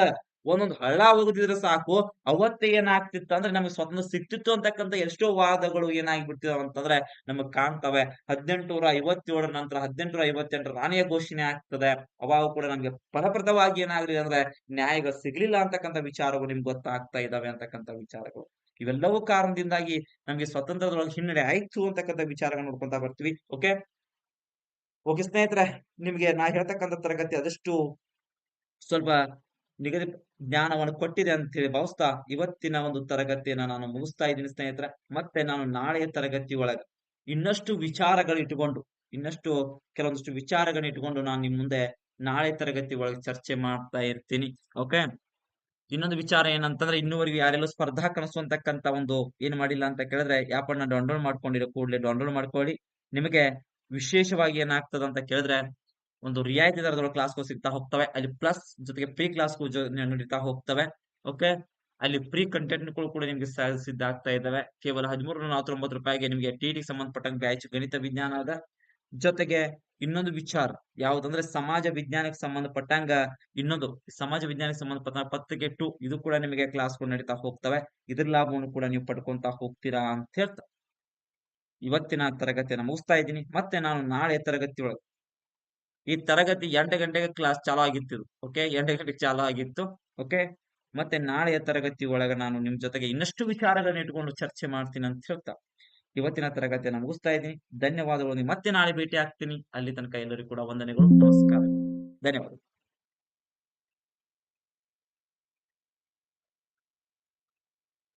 ಒಂದೊಂದು ಹಳ್ಳ ಒಗದಿದ್ರೆ ಸಾಕು, ಅವತ್ತೇ ಏನಾಗ್ತಿತ್ತು ಅಂದ್ರೆ ನಮಗೆ ಸ್ವತಂತ್ರ ಸಿಕ್ತಿತ್ತು ಅಂತಕ್ಕಂಥ ಎಷ್ಟೋ ವಾದಗಳು ಏನಾಗ್ಬಿಡ್ತಿದಾವ ಅಂತಂದ್ರೆ ನಮಗ್ ಕಾಣ್ತವೆ. ಹದಿನೆಂಟುನೂರ ಐವತ್ತೇಳರ ನಂತರ ಹದಿನೆಂಟುನೂರ ಐವತ್ತೆಂಟರ ರಾಣಿಯ ಘೋಷಣೆ ಆಗ್ತದೆ. ಅವಾಗ ಕೂಡ ನಮ್ಗೆ ಫಲಪ್ರದವಾಗಿ ಏನಾಗ್ಲಿ ಅಂದ್ರೆ ನ್ಯಾಯಗಳು ಸಿಗ್ಲಿಲ್ಲ ಅಂತಕ್ಕಂಥ ವಿಚಾರಗಳು ನಿಮ್ಗೆ ಗೊತ್ತಾಗ್ತಾ ಇದಾವೆ ಅಂತಕ್ಕಂಥ ವಿಚಾರಗಳು. ಇವೆಲ್ಲವೂ ಕಾರಣದಿಂದಾಗಿ ನಮ್ಗೆ ಸ್ವತಂತ್ರದೊಳಗೆ ಹಿನ್ನಡೆ ಆಯ್ತು ಅಂತಕ್ಕಂಥ ವಿಚಾರಗಳನ್ನ ನೋಡ್ಕೊಂತ ಬರ್ತೀವಿ ಓಕೆ ಓಕೆ ಸ್ನೇಹಿತರೆ, ನಿಮ್ಗೆ ನಾ ಹೇಳ್ತಕ್ಕಂಥ ತರಗತಿ ಅದಷ್ಟು ಸ್ವಲ್ಪ ನಿಗದಿ ಜ್ಞಾನವನ್ನು ಕೊಟ್ಟಿದೆ ಅಂತ ಹೇಳಿ ಭಾವಿಸ್ತಾ ಇವತ್ತಿನ ಒಂದು ತರಗತಿಯನ್ನ ನಾನು ಮುಗಿಸ್ತಾ ಇದ್ದೀನಿ ಸ್ನೇಹಿತರೆ. ಮತ್ತೆ ನಾನು ನಾಳೆಯ ತರಗತಿ ಒಳಗೆ ಇನ್ನಷ್ಟು ವಿಚಾರಗಳು ಇಟ್ಟುಕೊಂಡು, ಇನ್ನಷ್ಟು ಕೆಲವೊಂದಿಷ್ಟು ವಿಚಾರಗಳನ್ನ ಇಟ್ಕೊಂಡು ನಾನು ನಿಮ್ ಮುಂದೆ ನಾಳೆ ತರಗತಿ ಒಳಗೆ ಚರ್ಚೆ ಮಾಡ್ತಾ ಇರ್ತೀನಿ. ಓಕೆ ಇನ್ನೊಂದು ವಿಚಾರ ಏನಂತಂದ್ರೆ, ಇನ್ನೂವರೆಗೂ ಯಾರೆಲ್ಲೂ ಸ್ಪರ್ಧಾ ಕನಸು ಅಂತಕ್ಕಂತ ಒಂದು ಏನ್ ಮಾಡಿಲ್ಲ ಅಂತ ಕೇಳಿದ್ರೆ ಆಪ್ ಅನ್ನ ಡೌನ್ಲೋಡ್ ಮಾಡ್ಕೊಂಡಿರೋ ಕೂಡಲೇ ಡೌನ್ಲೋಡ್ ಮಾಡ್ಕೊಳ್ಳಿ. ನಿಮಗೆ ವಿಶೇಷವಾಗಿ ಏನಾಗ್ತದ ಅಂತ ಕೇಳಿದ್ರೆ ಒಂದು ರಿಯಾಯಿತಿ ದರದೊಳಗೆ ಕ್ಲಾಸ್ಗಳು ಸಿಗ್ತಾ ಹೋಗ್ತವೆ. ಅಲ್ಲಿ ಪ್ಲಸ್ ಜೊತೆಗೆ ಫ್ರೀ ಕ್ಲಾಸ್ಗಳು ನಡೀತಾ ಹೋಗ್ತವೆ. ಓಕೆ ಅಲ್ಲಿ ಫ್ರೀ ಕಂಟೆಂಟ್ಗಳು ಕೂಡ ನಿಮ್ಗೆ ಸಿದ್ಧಾಗ್ತಾ ಇದಾವೆ. ಕೇವಲ ಹದಿಮೂರು ನಲವತ್ತೊಂಬತ್ತು ರೂಪಾಯಿಗೆ ನಿಮಗೆ ಟಿ ಟಿ ಸಂಬಂಧಪಟ್ಟಂಗೆ ಬ್ಯಾಚ್ ಗಣಿತ ವಿಜ್ಞಾನದ ಜೊತೆಗೆ ಇನ್ನೊಂದು ವಿಚಾರ, ಯಾವ್ದಂದ್ರೆ ಸಮಾಜ ವಿಜ್ಞಾನಕ್ಕೆ ಸಂಬಂಧಪಟ್ಟಂಗ ಇನ್ನೊಂದು, ಸಮಾಜ ವಿಜ್ಞಾನಕ್ಕೆ ಸಂಬಂಧಪಟ್ಟ ಪತ್ರಿಕೆ ಟು ಇದು ಕೂಡ ನಿಮಗೆ ಕ್ಲಾಸ್ಗಳು ನಡೀತಾ ಹೋಗ್ತವೆ. ಇದ್ರ ಲಾಭವನ್ನು ಕೂಡ ನೀವು ಪಡ್ಕೊಂತ ಹೋಗ್ತೀರಾ ಅಂತ ಹೇಳ್ತಾ. ಇವತ್ತಿನ ತರಗತಿಯನ್ನು ಮುಗಿಸ್ತಾ ಇದ್ದೀನಿ. ಮತ್ತೆ ನಾನು ನಾಳೆ ತರಗತಿಯೊಳಗೆ ಈ ತರಗತಿ ಎಂಟು ಗಂಟೆಗೆ ಕ್ಲಾಸ್ ಚಾಲು ಆಗಿತ್ತು ಓಕೆ ಎಂಟು ಗಂಟೆಗೆ ಚಾಲು ಆಗಿತ್ತು ಓಕೆ ಮತ್ತೆ ನಾಳೆಯ ತರಗತಿ ಒಳಗೆ ನಾನು ನಿಮ್ ಜೊತೆಗೆ ಇನ್ನಷ್ಟು ವಿಚಾರಗಳನ್ನ ಇಟ್ಕೊಂಡು ಚರ್ಚೆ ಮಾಡ್ತೀನಿ ಅಂತ ಹೇಳ್ತಾ. ಇವತ್ತಿನ ತರಗತಿಯನ್ನು ಮುಗಿಸ್ತಾ ಇದ್ದೀನಿ. ಧನ್ಯವಾದಗಳು. ಮತ್ತೆ ನಾಳೆ ಭೇಟಿ ಆಗ್ತೀನಿ. ಅಲ್ಲಿ ತನಕ ಎಲ್ಲರಿಗೂ ಕೂಡ ವಂದನೆಗಳು. ನಮಸ್ಕಾರ. ಧನ್ಯವಾದ